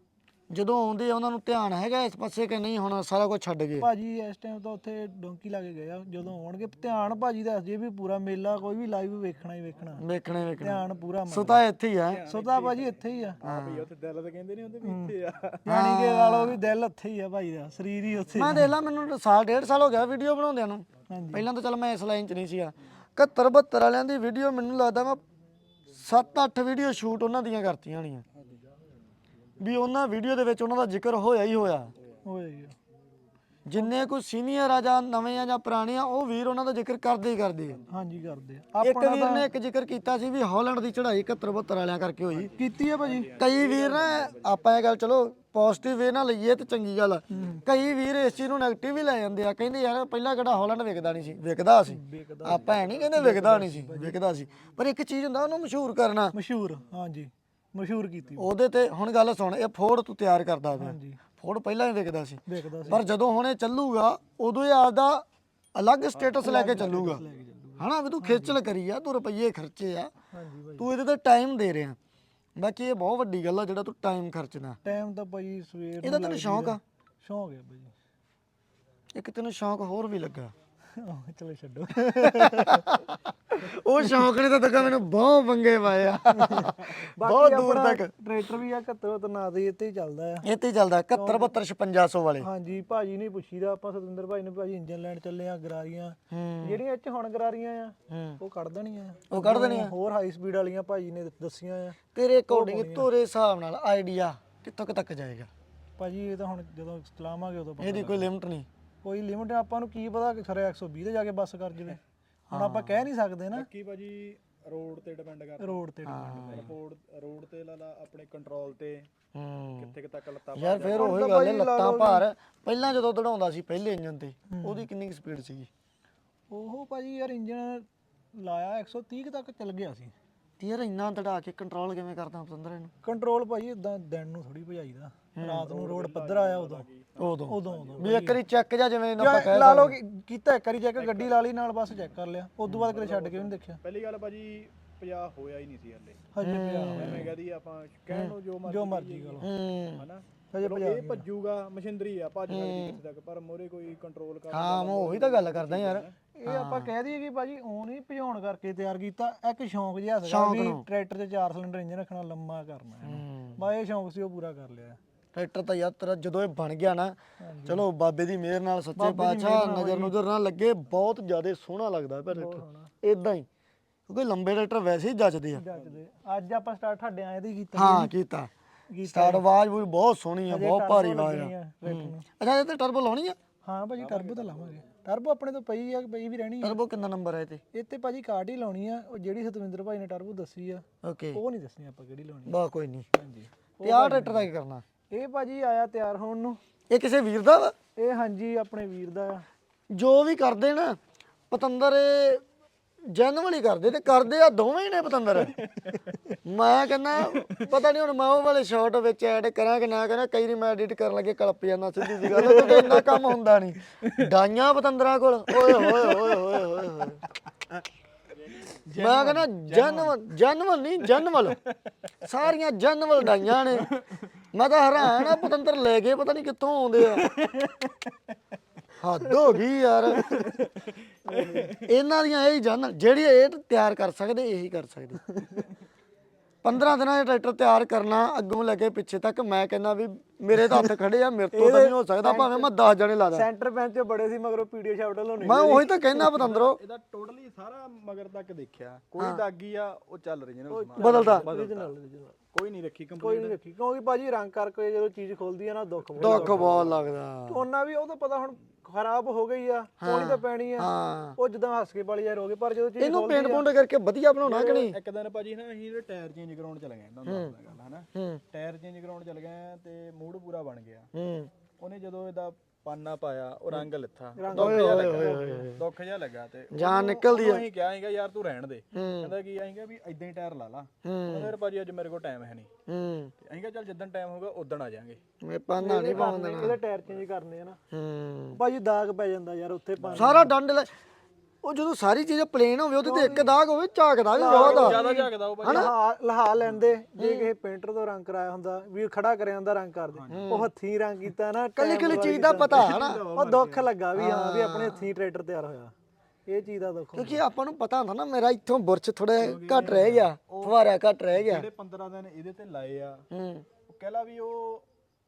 ਜਦੋਂ ਆਉਂਦੇ ਆ ਉਹਨਾਂ ਨੂੰ ਧਿਆਨ ਹੈਗਾ ਇਸ ਪਾਸੇ ਕਿ ਨਹੀਂ ਹੁਣ ਸਾਰਾ ਕੁਝ ਛੱਡ ਗਏ। ਭਾਜੀ ਇਸ ਟਾਈਮ ਤਾਂ ਉੱਥੇ ਡੋਂਕੀ ਲਾ ਕੇ ਗਏ ਆ। ਜਦੋਂ ਆਉਣਗੇ ਧਿਆਨ ਭਾਜੀ ਦਾ ਜੇ ਵੀ ਪੂਰਾ ਮੇਲਾ ਕੋਈ ਵੀ ਲਾਈਵ ਵੇਖਣਾ ਹੀ ਵੇਖਣਾ। ਵੇਖਣੇ ਵੇਖਣੇ। ਧਿਆਨ ਪੂਰਾ ਸੋ ਤਾਂ ਇੱਥੇ ਹੀ ਆ। ਸੁਤਾ ਭਾਜੀ ਇੱਥੇ ਹੀ ਆ। ਵੀ ਉੱਥੇ ਦਿਲ ਤਾਂ ਕਹਿੰਦੇ ਨਹੀਂ ਹੁੰਦੇ ਵੀ ਇੱਥੇ ਆ। ਯਾਨੀ ਕਿ ਲਾ ਲਓ ਵੀ ਦਿਲ ਇੱਥੇ ਹੀ ਆ ਭਾਈ ਦਾ ਸਰੀਰ ਹੀ ਉੱਥੇ ਮੈਂ ਦੇਖ ਲਾ ਮੈਨੂੰ ਸਾਲ ਡੇਢ ਸਾਲ ਹੋ ਗਿਆ ਵੀਡੀਓ ਬਣਾਉਂਦਿਆਂ ਨੂੰ। ਹਾਂਜੀ। ਪਹਿਲਾਂ ਤਾਂ ਚੱਲ ਮੈਂ ਇਸ ਲਾਈਨ 'ਚ ਨਹੀਂ ਸੀਗਾ 71 72 ਵਾਲਿਆਂ ਦੀ ਵੀਡੀਓ ਮੈਨੂੰ ਲੱਗਦਾ ਮੈਂ 7-8 ਵੀਡੀਓ ਸ਼ੂਟ ਉਹਨਾਂ ਦੀਆਂ ਕਰਤੀਆਂ ਹੋਣੀਆਂ। ਵੀ ਉਹਨਾਂ ਵੀਡੀਓ ਦੇ ਵਿੱਚ ਉਹਨਾਂ ਦਾ ਜ਼ਿਕਰ ਹੋਇਆ ਹੀ ਹੋਇਆ। ਹੋਏਗਾ ਜਿੰਨੇ ਕੋਈ ਸੀਨੀਅਰ ਆ ਜਾਂ ਨਵੇਂ ਆ ਜਾਂ ਪੁਰਾਣੇ ਆ ਉਹ ਵੀਰ ਉਹਨਾਂ ਦਾ ਜ਼ਿਕਰ ਕਰਦੇ ਹੀ ਕਰਦੇ ਆ। ਹਾਂਜੀ ਕਰਦੇ ਆ। ਇੱਕ ਵੀਰ ਨੇ ਇੱਕ ਜ਼ਿਕਰ ਕੀਤਾ ਸੀ ਵੀ ਹਾਲੈਂਡ ਦੀ ਚੜ੍ਹਾਈ 71 72 ਵਾਲਿਆਂ ਕਰਕੇ ਹੋਈ। ਕੀਤੀ ਆ ਭਾਜੀ? ਕਈ ਵੀਰ ਨਾ ਆਪਾਂ ਇਹ ਗੱਲ ਚਲੋ ਪੋਜ਼ਿਟਿਵ ਵੇ ਨਾਲ ਲਈਏ ਤੇ ਚੰਗੀ ਗੱਲ ਆ। ਕਈ ਵੀਰ ਇਸ ਚੀਜ਼ ਨੂੰ 네ਗੇਟਿਵ ਵੀ ਲੈ ਜਾਂਦੇ ਆ। ਕਹਿੰਦੇ ਯਾਰ ਪਹਿਲਾਂ ਕਿਹੜਾ ਹਾਲੈਂਡ ਵਿਕਦਾ ਨਹੀਂ ਸੀ? ਵਿਕਦਾ ਸੀ। ਆਪਾਂ ਐ ਨਹੀਂ ਕਹਿੰਦੇ ਵਿਕਦਾ ਨਹੀਂ ਸੀ ਵਿਕਦਾ ਸੀ। ਪਰ ਇੱਕ ਚੀਜ਼ ਹੁੰਦਾ ਉਹਨੂੰ ਮਸ਼ਹੂਰ ਕਰਨਾ। ਮਸ਼ਹੂਰ ਹਾਂਜੀ। ਮਸ਼ਹੂਰ ਕੀਤੀ ਉਹਦੇ ਤੇ ਹੁਣ ਗੱਲ ਸੁਣ ਇਹ ਫੋਰਡ ਤੂੰ ਤਿਆਰ ਕਰਦਾ ਪਿਆ। ਹਾਂਜੀ। ਫੋਰਡ ਪਹਿਲਾਂ ਹੀ ਵਿਕਦਾ ਸੀ। ਪਰ ਜਦੋਂ ਹੁਣ ਇਹ ਚੱਲੂਗਾ ਉਦੋਂ ਇਹ ਆਪਦਾ ਅਲੱਗ ਸਟੇਟਸ ਲੈ ਕੇ ਚੱਲੂਗਾ। ਹਨਾ ਵੀ ਤੂੰ ਖੇਚਲ ਕਰੀ ਆ ਤੂੰ ਰੁਪਈਏ ਖਰਚੇ ਆ। ਹਾਂਜੀ ਤੂੰ ਇਹਦੇ ਤੇ ਟਾਈਮ ਦੇ ਰਿਹਾ। ਬਾਕੀ ਇਹ ਬਹੁਤ ਵੱਡੀ ਗੱਲ ਆ ਜਿਹੜਾ ਤੂੰ ਟਾਈਮ ਖਰਚਦਾ। ਟਾਈਮ ਤਾਂ ਭਾਈ ਸਵੇਰ ਇਹਦਾ ਤੈਨੂੰ ਸ਼ੌਂਕ ਆ? ਸ਼ੌਂਕ ਹੈ ਭਾਜੀ ਇੱਕ ਤੈਨੂੰ ਸ਼ੌਂਕ ਹੋਰ ਵੀ ਲੱਗਾ। ਆਹ, ਚਲੋ ਛੱਡੋ। ਉਹ ਸ਼ੌਂਕ ਨੇ ਤਾਂ ਤੱਕ ਮੈਨੂੰ ਬਹੁਤ ਪੰਗੇ ਪਾਏ ਆ। ਬਹੁਤ ਦੂਰ ਤੱਕ। ਟਰੈਕਟਰ ਵੀ ਆ 71 ਤੇ ਨਾ ਦੇ ਇੱਥੇ ਹੀ ਚੱਲਦਾ ਆ। ਇਹ ਤੇ ਹੀ ਚੱਲਦਾ 71 72 5600 ਵਾਲੇ। ਹਾਂਜੀ ਭਾਜੀ ਨੇ ਪੁੱਛੀਦਾ ਆਪਾਂ ਸਤਿੰਦਰ ਭਾਈ ਨੂੰ ਭਾਜੀ ਇੰਜਨ ਲੈਣ ਚੱਲੇ ਆ ਗਰਾਰੀਆਂ। ਹੂੰ। ਜਿਹੜੀਆਂ ਇੱਥੇ ਹੁਣ ਗਰਾਰੀਆਂ ਆ ਹੂੰ। ਉਹ ਕੱਢ ਦੇਣੀਆਂ ਆ। ਉਹ ਕੱਢ ਦੇਣੀਆਂ। ਹੋਰ ਹਾਈ ਸਪੀਡ ਵਾਲੀਆਂ ਭਾਜੀ ਨੇ ਦੱਸੀਆਂ ਆ। ਤੇਰੇ ਅਕੋਰਡਿੰਗ ਤੋਰੇ ਹਿਸਾਬ ਨਾਲ ਆਈਡੀਆ ਕਿੱਥੋਂ ਕੁ ਤੱਕ ਜਾਏਗਾ? ਭਾਜੀ ਇਹ ਤਾਂ ਹੁਣ ਜਦੋਂ ਚਲਾਵਾਂਗੇ ਉਦੋਂ ਪਤਾ ਇਹਦੀ ਕੋਈ ਲਿਮਟ ਨਹੀਂ। ਕੋਈ ਲਿਮਿਟ ਆਪਾਂ ਨੂੰ ਕੀ ਪਤਾ ਕਿ ਖਰੇ 120 ਤੇ ਜਾ ਕੇ ਬੱਸ ਕਰ ਜਵੇ। ਹੁਣ ਆਪਾਂ ਕਹਿ ਨਹੀਂ ਸਕਦੇ ਨਾ। ਕੀ ਭਾਜੀ ਰੋਡ ਤੇ ਡਿਪੈਂਡ ਕਰਦਾ। ਰੋਡ ਤੇ ਰੋਡ ਰੋਡ ਤੇ ਲਾ ਲਾ ਆਪਣੇ ਕੰਟਰੋਲ ਤੇ। ਕਿੱਥੇ ਕੁ ਤੱਕ ਲੱਤਾਂ ਯਾਰ ਫਿਰ ਉਹੀ ਗੱਲ ਹੈ ਲੱਤਾਂ ਭਾਰ। ਪਹਿਲਾਂ ਜਦੋਂ ਦੜਾਉਂਦਾ ਸੀ ਪਹਿਲੇ ਇੰਜਨ ਤੇ। ਉਹਦੀ ਕਿੰਨੀ ਸਪੀਡ ਸੀਗੀ? ਉਹ ਭਾਜੀ ਯਾਰ ਇੰਜਨ ਲਾਇਆ 130 ਕੁ ਤੱਕ ਚੱਲ ਗਿਆ ਸੀ। ਤੇ ਯਾਰ ਇੰਨਾ ਦੜਾ ਕੇ ਕੰਟਰੋਲ ਕਿਵੇਂ ਕਰਦਾ ਪਤੰਦਰ ਇਹਨੂੰ? ਕੰਟਰੋਲ ਭਾਜੀ ਇਦਾਂ ਦਿਨ ਨੂੰ ਥੋੜੀ ਭਜਾਈਦਾ। ਰਾਤ ਨੂੰ ਰੋਡ ਪੱਧਰ ਆਇਆ ਉਦੋਂ। ਉਦੋਂ। ਉਦੋਂ ਉਦੋਂ। ਵੀ ਇੱਕ ਵਾਰੀ ਚੈੱਕ ਜਾ ਜਿਵੇਂ ਆਪਾਂ ਕਹਿ ਲਾ ਲਓ ਕਿ ਕੀਤਾ ਇੱਕ ਵਾਰੀ ਚੈੱਕ ਗੱਡੀ ਲਾ ਲਈ ਨਾਲ ਬਸ ਚੈੱਕ ਕਰ ਲਿਆ। ਉਦੋਂ ਬਾਅਦ ਕਦੇ ਛੱਡ ਕੇ ਵੀ ਨਹੀਂ ਦੇਖਿਆ। ਪਹਿਲੀ ਗੱਲ ਭਾਜੀ 50 ਹੋਇਆ ਹੀ ਨਹੀਂ ਸੀ ਹਲੇ। ਹਜੇ ਪਿਆ ਐਵੇਂ ਕਹਦੀ ਆਪਾਂ ਕਹਿਣ ਨੂੰ ਜੋ ਮਰਜ਼ੀ ਜੋ ਮਰਜ਼ੀ ਕਰੋ। ਹੂੰ। ਹਨਾ? ਹਜੇ ਚਲੋ ਇਹ ਭੱਜੂਗਾ ਮਸ਼ੀਨਰੀ ਆ ਭੱਜ ਸਕਦੀ ਕਿਸੇ ਤੱਕ ਪਰ ਮੋਰੇ ਕੋਈ ਕੰਟਰੋਲ ਕਰ ਹਾਂ ਮੈਂ ਉਹੀ ਤਾਂ ਗੱਲ ਕਰਦਾ ਯਾਰ। ਇਹ ਆਪਾਂ ਕਹਿ ਦਈਏ ਕਿ ਭਾਜੀ ਉਹ ਨਹੀਂ ਭਜਾਉਣ ਕਰਕੇ ਤਿਆਰ ਕੀਤਾ ਇੱਕ ਸ਼ੌਂਕ ਜਿਹਾ ਸੀਗਾ ਵੀ ਟਰੈਕਟਰ 'ਚ ਚਾਰ ਸਿਲੰਡਰ ਇੰਜਨ ਰੱਖਣਾ ਲੰਮਾ ਕਰਨਾ ਹੈ ਹੂੰ। ਬਾ ਇਹ ਸ਼ੌਂਕ ਸੀ ਉਹ ਪੂਰਾ ਕਰ ਲਿਆ। ਟਰੈਕਟਰ ਤਾਂ ਯਾਰ ਤੇਰਾ ਜਦੋਂ ਇਹ ਬਣ ਗਿਆ ਨਾ ਚਲੋ ਬਾਬੇ ਦੀ ਮਿਹਰ ਨਾਲ ਸੱਚੇ ਪਾਤਸ਼ਾਹ ਨਜ਼ਰ ਨੁਜ਼ਰ ਨਾ ਲੱਗੇ ਬਹੁਤ ਜ਼ਿਆਦਾ ਸੋਹਣਾ ਲੱਗਦਾ ਪਿਆ ਟਰੈਕਟਰ। ਇਦਾਂ ਹੀ ਕਿਉਂਕਿ ਲੰਬੇ ਟਰੈਕਟਰ ਵੈਸੇ ਹੀ ਜੱਜਦੇ ਆ। ਅੱਜ ਆਪਾਂ ਸਟਾਰਟ ਸਾਡੇ ਆਏ ਦੀ ਕੀਤਾ। ਹਾਂ ਕੀਤਾ। ਸਟਾਰਟ ਆਵਾਜ਼ ਵੀ ਬਹੁਤ ਸੋਹਣੀ ਆ ਬਹੁਤ ਭਾਰੀ ਆਵਾਜ਼ ਆ। ਅੱਛਾ ਇਹ ਤੇ ਟਰਬੋ ਲਾਉਣੀ ਆ? ਹਾਂ ਭਾਜੀ ਟਰਬੋ ਤਾਂ ਲਾਵਾਂਗੇ। ਟਰਬੋ ਆਪਣੇ ਤੋਂ ਪਈ ਆ ਪਈ ਵੀ ਰਹਿਣੀ ਆ। ਟਰਬੋ ਕਿੰਨਾ ਨੰਬਰ ਹੈ ਤੇ ਇਹ ਤੇ ਭਾਜੀ ਕਾਟ ਹੀ ਲਾਉਣੀ ਆ ਉਹ ਜਿਹੜੀ ਸਤਵਿੰਦਰ ਭਾਈ ਨੇ ਟਰਬੋ ਦੱਸੀ ਆ। ਓਕੇ ਉਹ ਨਹੀਂ ਦੱਸਣੀ ਆਪਾਂ ਕਿਹੜੀ ਲਾਉਣੀ ਬਾ ਕੋਈ ਨਹੀਂ। ਹਾਂਜੀ। ਤੇ ਆਹ ਟਰੈਕਟਰ ਦਾ ਕੀ ਕਰਨਾ? ਇਹ ਭਾਜੀ ਆਇਆ ਤਿਆਰ ਹੋਣ ਨੂੰ। ਇਹ ਕਿਸੇ ਵੀਰ ਦਾ ਵਾ? ਇਹ ਹਾਂਜੀ ਆਪਣੇ ਵੀਰ ਦਾ ਆ। ਜੋ ਵੀ ਕਰਦੇ ਨਾ ਪਤੰਦਰ ਜੈਨੂਅਲੀ ਕਰਦੇ ਤੇ ਕਰਦੇ ਆ ਦੋਵੇਂ ਹੀ ਨੇ ਪਤੰਦਰ। ਮੈਂ ਕਹਿੰਦਾ ਪਤਾ ਨਹੀਂ ਹੁਣ ਮੈਂ ਉਹ ਵਾਲੇ ਸ਼ਾਟ ਵਿੱਚ ਐਡ ਕਰਾਂ ਕਿ ਨਾ ਕਰਾਂ ਕਈ ਵਾਰੀ ਮੈਂ ਐਡਿਟ ਕਰਨ ਲੱਗੇ ਕਲਪ ਜਾਂਦਾ ਸਿੱਧੀ ਜੀ ਗੱਲ ਕਿਉਂਕਿ ਇੰਨਾ ਕੰਮ ਹੁੰਦਾ ਨਹੀਂ ਡਾਈਆਂ ਪਤੰਦਰਾਂ ਕੋਲ। ਓਏ ਹੋਏ ਹੋਏ ਹੋਏ ਹੋਏ ਹੋਏ ਮੈਂ ਕਹਿੰਦਾ ਜਨਵਲ ਜਨਵਲ। ਨਹੀਂ ਜਨਵਲ। ਸਾਰੀਆਂ ਜਨਵਲ ਡਾਈਆਂ ਨੇ। ਮੈਂ ਤਾਂ ਹੈਰਾਨ ਆ ਪਤੰਦਰ ਲੈ ਕੇ ਪਤਾ ਨਹੀਂ ਕਿੱਥੋਂ ਆਉਂਦੇ ਆ। ਹੱਦ ਹੋ ਗਈ ਯਾਰ। ਇਹਨਾਂ ਦੀਆਂ ਇਹ ਜਾਨ ਜਿਹੜੀ ਇਹ ਤਿਆਰ ਕਰ ਸਕਦੇ ਇਹੀ ਕਰ ਸਕਦੇ। 15 ਦਿਨਾਂ ਦਾ ਟਰੈਕਟਰ ਤਿਆਰ ਕਰਨਾ ਅੱਗੋਂ ਲੈ ਕੇ ਪਿੱਛੇ ਤੱਕ ਮੈਂ ਕਹਿੰਦਾ ਵੀ ਮੇਰੇ ਤਾਂ ਹੱਥ ਖੜੇ ਆ ਮੇਰੇ ਤੋਂ ਤਾਂ ਨਹੀਂ ਹੋ ਸਕਦਾ ਭਾਵੇਂ ਮੈਂ 10 ਜਣੇ ਲਾ ਦਾਂ। ਸੈਂਟਰ ਬੈਂਚ ਬੜੇ ਸੀ ਮਗਰੋਂ ਪੀਡੀਓ ਸ਼ਾਟ ਲਾਉਣੀ ਮੈਂ ਉਹੀ ਤਾਂ ਕਹਿਣਾ ਪਤੰਦਰੋ। ਇਹਦਾ ਟੋਟਲੀ ਸਾਰਾ ਮਗਰ ਤੱਕ ਦੇਖਿਆ। ਕੋਈ ਦਾਗੀ ਆ ਉਹ ਚੱਲ ਰਹੀ ਜਨਾ ਬਦਲਦਾ। original original ਕੋਈ ਨਹੀਂ ਰੱਖੀ ਕੋਈ ਕੰਪਲੀਟ ਨਹੀਂ ਰੱਖੀ ਕਿਉਂਕਿ ਭਾਜੀ ਰੰਗ ਕਰਕੇ ਜਦੋਂ ਚੀਜ਼ ਖੋਲਦੀ ਆ ਨਾ ਦੁੱਖ ਬਹੁਤ ਦੁੱਖ ਬਹੁਤ ਲੱਗਦਾ। ਉਹਨਾਂ ਵੀ ਉਹ ਤਾਂ ਪਤਾ ਹੁਣ ਖਰਾਬ ਹੋ ਗਈ ਆ ਕੋਣੀ ਤਾਂ ਪੈਣੀ ਆ। ਹਾਂ। ਉਹ ਜਦੋਂ ਹੱਸ ਕੇ ਵਾਲੀ ਯਾਰ ਹੋ ਗਏ ਪਰ ਜਦੋਂ ਚੀਜ਼ ਇਹਨੂੰ ਪੇਂਟ ਪੁੰਟ ਕਰਕੇ ਵਧੀਆ ਬਣਾਉਣਾ ਕਿ ਨਹੀਂ? ਇੱਕ ਦਿਨ ਭਾਜੀ ਨਾ ਅਸੀਂ ਇਹਦੇ ਟਾਇਰ ਚੇਂਜ ਕਰਾਉਣ ਚਲੇ ਗਏ ਇਹਨਾਂ ਦਾ ਗੱਲ ਹਨਾ? ਟਾਇਰ ਚੇਂਜ ਕਰਾਉਣ ਚਲੇ ਗਏ ਤੇ ਮੂਡ ਪੂਰਾ ਬਣ ਗਿਆ। ਹੂੰ। ਉਹਨੇ ਜਦੋਂ ਇਹਦਾ ਪਾਨਾ ਪਾਇਆ ਉਹ ਰੰਗ ਲਿੱਥਾ। ਦੁੱਖ ਜਿਹਾ ਲੱਗਾ ਦੁੱਖ। ਜਿਹਾ ਲੱਗਾ ਤੇ ਜਾਨ ਨਿਕਲਦੀ ਆ। ਅਸੀਂ ਕਿਹਾ ਸੀਗਾ ਯਾਰ ਤੂੰ ਰਹਿਣ ਦੇ। ਕਹਿੰਦਾ ਕੀ ਅਸੀਂ ਕਿਹਾ ਵੀ ਇਦਾਂ ਹੀ ਟਾਇਰ ਲਾ ਲਾ। ਯਾਰ ਭਾਜੀ ਅੱਜ ਮੇਰੇ ਕੋਲ ਟਾਈਮ ਹੈ ਨਹੀਂ ਹੂੰ। ਤੇ ਅਸੀਂ ਕਿਹਾ ਚੱਲ ਜਿੱਦਣ ਟਾਈਮ ਹੋਊਗਾ ਉਦਣ ਆ ਜਾਾਂਗੇ। ਮੈਂ ਪਾਣਾ ਨਹੀਂ ਪਾਉਂਦਾ ਇਹਦੇ ਟਾਇਰ ਚੇਂਜ ਕਰਨੇ ਆ ਨਾ। ਹੂੰ। ਭਾਜੀ ਦਾਗ ਪੈ ਜਾਂਦਾ ਯਾਰ ਉੱਥੇ ਪਾਣੀ ਸਾਰਾ ਡੰਡ ਲੈ ਉਹ ਜਦੋਂ ਸਾਰੀ ਚੀਜ਼ ਪਲੇਨ ਹੋਵੇ ਉਹਦੇ ਤੇ ਇੱਕ ਦਾਗ ਹੋਵੇ ਝਾਕਦਾ ਵੀ ਬਹੁਤ ਆ। ਜ਼ਿਆਦਾ ਝਾਕਦਾ ਉਹ ਭਾਜੀ ਲਹਾ ਲਹਾ ਲੈਂਦੇ ਜੇ ਕਿਸੇ ਪੇਂਟਰ ਤੋਂ ਰੰਗ ਕਰਾਇਆ ਹੁੰਦਾ ਵੀ ਖੜਾ ਕਰਿਆ ਹੁੰਦਾ ਰੰਗ ਕਰਦੇ। ਉਹ ਹੱਥੀਂ ਰੰਗ ਕੀਤਾ ਨਾ ਕੱਲੀ ਕੱਲੀ ਚੀਜ਼ ਦਾ। ਪਤਾ ਹੈ ਨਾ ਉਹ ਦੁੱਖ ਲੱਗਾ ਵੀ ਹਾਂ ਵੀ ਆਪਣੇ ਹੱਥੀਂ ਟਰੈਕਟਰ ਤਿਆਰ ਹੋਇਆ। ਇਹ ਚੀਜ਼ ਦਾ ਦੁੱਖ ਕਿਉਂਕਿ ਆਪਾਂ ਨੂੰ ਪਤਾ ਹੁੰਦਾ ਨਾ ਮੇਰਾ ਇੱਥੋਂ ਬੁਰਸ਼ ਥੋੜਾ ਘੱਟ ਰਹਿ ਗਿਆ ਫਵਾਰਾ ਘੱਟ ਰਹਿ ਗਿਆ। ਜਿਹੜੇ 15 ਦਿਨ ਇਹਦੇ ਤੇ ਲਾਏ ਆ ਹੂੰ। ਉਹ ਕਹਿਲਾ ਵੀ ਉਹ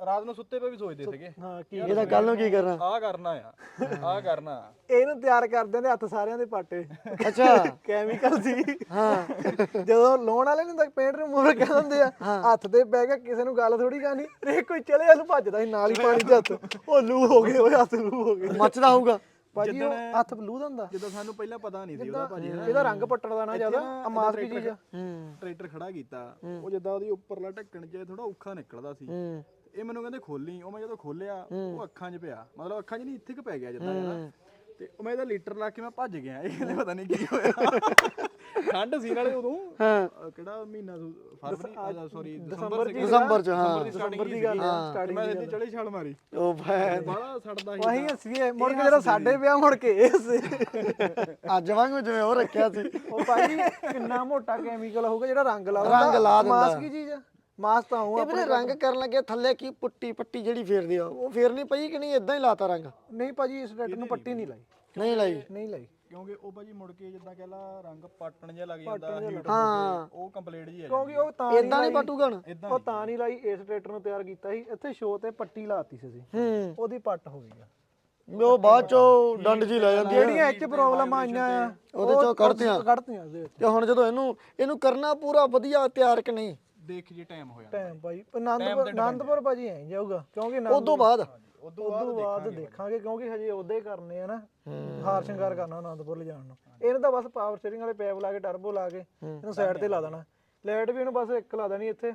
ਰਾਤ ਨੂੰ ਸੁੱਤੇ ਪਏ ਵੀ ਸੋਚਦੇ ਸੀਗੇ। ਹਾਂ ਕੀ ਇਹਦਾ ਕੱਲ ਨੂੰ ਕੀ ਕਰਨਾ? ਆਹ ਕਰਨਾ ਆ ਆਹ ਕਰਨਾ ਆ। ਇਹਨੂੰ ਤਿਆਰ ਕਰਦੇ ਨੇ ਹੱਥ ਸਾਰਿਆਂ ਦੇ ਪਾਟੇ। ਅੱਛਾ। ਕੈਮੀਕਲ ਸੀ। ਹਾਂ। ਜਦੋਂ ਲੋਨ ਵਾਲੇ ਨੂੰ ਤਾਂ ਪੇਂਟ ਨੂੰ ਮੂਹਰੇ ਕਹਿ ਦਿੰਦੇ ਆ। ਹੱਥ ਤੇ ਪੈ ਗਿਆ ਕਿਸੇ ਨੂੰ ਗੱਲ ਥੋੜੀ ਕਰਨੀ। ਰੇ ਕੋਈ ਚਲੇ ਇਹਨੂੰ ਭੱਜਦਾ ਸੀ ਨਾਲ ਹੀ ਪਾਣੀ ਚ ਹੱਥ। ਉਹ ਲੂ ਹੋ ਗਏ ਓਏ ਹੱਥ ਲੂ ਹੋ ਗਏ। ਮੱਚਦਾ ਹੋਊਗਾ। ਭਾਜੀ ਉਹ ਹੱਥ ਲੂ ਦਿੰਦਾ ਜਦੋਂ ਸਾਨੂੰ ਪਹਿਲਾਂ ਪਤਾ ਨਹੀਂ ਸੀ ਉਹਦਾ ਭਾਜੀ ਇਹਦਾ ਰੰਗ ਪੱਟਣ ਦਾ ਨਾ ਜ਼ਿਆਦਾ ਆ ਮਾਸ ਕੀ ਚੀਜ਼ ਆ। ਹੂੰ। ਟਰੈਕਟਰ ਖੜਾ ਕੀਤਾ। ਉਹ ਜਿੱਦਾਂ ਉਹਦੀ ਉੱਪਰਲਾ ਢੱਕਣ 'ਚ ਥੋੜਾ ਔਖਾ ਨਿਕਲਦਾ ਸੀ। ਹੂੰ। ਇਹ ਮੈਨੂੰ ਕਹਿੰਦੇ ਖੋਲੀ। ਉਹ ਮੈਂ ਜਦੋਂ ਖੋਲਿਆ ਉਹ ਅੱਖਾਂ 'ਚ ਪਿਆ। ਮਤਲਬ ਅੱਖਾਂ 'ਚ ਨਹੀਂ ਇੱਥੇ ਕਿ ਪੈ ਗਿਆ ਜਿੱਦਾਂ ਇਹਦਾ ਤੇ ਉਹ ਮੈਂ ਇਹਦਾ ਲੀਟਰ ਲਾ ਕੇ ਮੈਂ ਭੱਜ ਗਿਆ। ਇਹ ਕਹਿੰਦੇ ਪਤਾ ਨਹੀਂ ਕੀ ਹੋਇਆ। ਠੰਡ ਸੀ ਨਾਲੇ ਉਦੋਂ। ਹਾਂ। ਕਿਹੜਾ ਮਹੀਨਾ? ਫਰਵਰੀ? ਸੌਰੀ ਦਸੰਬਰ ਦਸੰਬਰ ਚ ਸੀ ਦਸੰਬਰ ਚ ਹਾਂ ਦਸੰਬਰ ਦੀ ਗੱਲ ਸਟਾਰਟਿੰਗ ਮੈਂ ਸਿੱਧੀ ਚੜੀ ਛਾਲ ਮਾਰੀ। ਉਹ ਭੈ। ਬਾਹਲਾ ਸੜਦਾ ਸੀ ਵਹੀਂ ਹੱਸੀਏ ਮੁੜ ਕੇ ਜਦੋਂ ਸਾਡੇ ਵਿਆਹ ਮੁੜ ਕੇ ਇਹ ਸੀ। ਅੱਜ ਵਾਂਗੂ ਜਿਵੇਂ ਉਹ ਰੱਖਿਆ ਸੀ। ਉਹ ਭਾਜੀ ਕਿੰਨਾ ਮੋਟਾ ਕੈਮੀਕਲ ਹੋਊਗਾ ਜਿਹੜਾ ਰੰਗ ਲਾ ਰੰਗ ਲਾ ਦਿੰਦਾ। ਮਾਸ ਕੀ ਚੀਜ਼ ਆ ਮਾਸ ਤਾਂ ਹੂੰ ਵੀਰੇ ਰੰਗ ਕਰਨ ਲੱਗੇ ਥੱਲੇ ਕੀ ਪੁੱਟੀ ਪੱਟੀ ਜਿਹੜੀ ਫੇਰਦੇ ਆ ਉਹ ਫੇਰਨੀ ਪਈ ਕਿ ਨਹੀਂ? ਇਦਾਂ ਹੀ ਲਾਤਾ ਰੰਗ। ਨਹੀਂ ਭਾਜੀ ਇਸ ਟਰੈਕਟਰ ਨੂੰ ਪੱਟੀ ਨਹੀਂ ਲਾਈ। ਨਹੀਂ ਲਾਈ। ਨਹੀਂ ਲਾਈ। ਕਿਉਂਕਿ ਉਹ ਭਾਜੀ ਮੁੜ ਕੇ ਜਿੱਦਾਂ ਕਹਿ ਲਾ ਰੰਗ ਪਾਟਣ ਜਿਹਾ ਲੱਗ ਜਾਂਦਾ heat ਹਾਂ। ਉਹ ਕੰਪਲੀਟ ਜੀ ਆ ਕਿਉਂਕਿ ਉਹ ਤਾਂ ਇਦਾਂ ਨਹੀਂ ਪਟੂਗਾ ਉਹ ਤਾਂ ਨਹੀਂ ਲਾਈ ਇਸ ਟਰੈਕਟਰ ਨੂੰ ਤਿਆਰ ਕੀਤਾ ਸੀ। ਇੱਥੇ ਸ਼ੋਅ ਤੇ ਪੱਟੀ ਲਾਤੀ ਸੀ ਅਸੀਂ। ਹੂੰ। ਉਹਦੀ ਪੱਟ ਹੋ ਗਈ ਆ। ਉਹ ਬਾਅਦ ਚੋਂ ਡੰਡ ਜੀ ਲੈ ਜਾਂਦੀ ਆ। ਜਿਹੜੀਆਂ ਇੱਥੇ ਪ੍ਰੋਬਲਮ ਆਈਆਂ ਆ ਉਹਦੇ ਚੋਂ ਕੱਢਤੀਆਂ। ਕੱਢਤੀਆਂ ਉਹਦੇ ਵਿੱਚ। ਤੇ ਹੁਣ ਜਦੋਂ ਇਹਨੂੰ ਇਹਨੂੰ ਕਰਨਾ ਪੂਰਾ ਵਧੀਆ ਤਿਆਰ ਕਿ ਨਹੀਂ? ਦੇਖ ਜੇ ਟਾਈਮ ਹੋਇਆ। ਟਾਈਮ ਭਾਜੀ ਆਨੰਦਪੁਰ ਆਨੰਦਪੁਰ ਭਾਜੀ ਐਂ ਜਾਊਗਾ ਕਿਉਂਕਿ ਉਸ ਤੋਂ ਬਾਅਦ। ਉਦੋਂ ਉਦੋਂ ਬਾਅਦ ਦੇਖਾਂਗੇ। ਕਿਉਂਕਿ ਹਜੇ ਉਹਦੇ ਕਰਨੇ ਆ ਨਾ। ਹਾਰ ਸ਼ਿੰਗਾਰ ਕਰਨਾ ਆਨੰਦਪੁਰ ਲਿਜਾਣ ਨੂੰ। ਇਹਨੂੰ ਤਾਂ ਬਸ ਪਾਵਰ ਸਟੀਅਰਿੰਗ ਵਾਲੇ ਪੈਪ ਲਾ ਕੇ ਟਰਬੋ ਲਾ ਕੇ ਇਹਨੂੰ ਸਾਈਡ ਤੇ ਲਾ ਦੇਣਾ। ਲਾਈਟ ਵੀ ਇਹਨੂੰ ਬਸ ਇੱਕ ਲਾ ਦੇਣੀ ਇੱਥੇ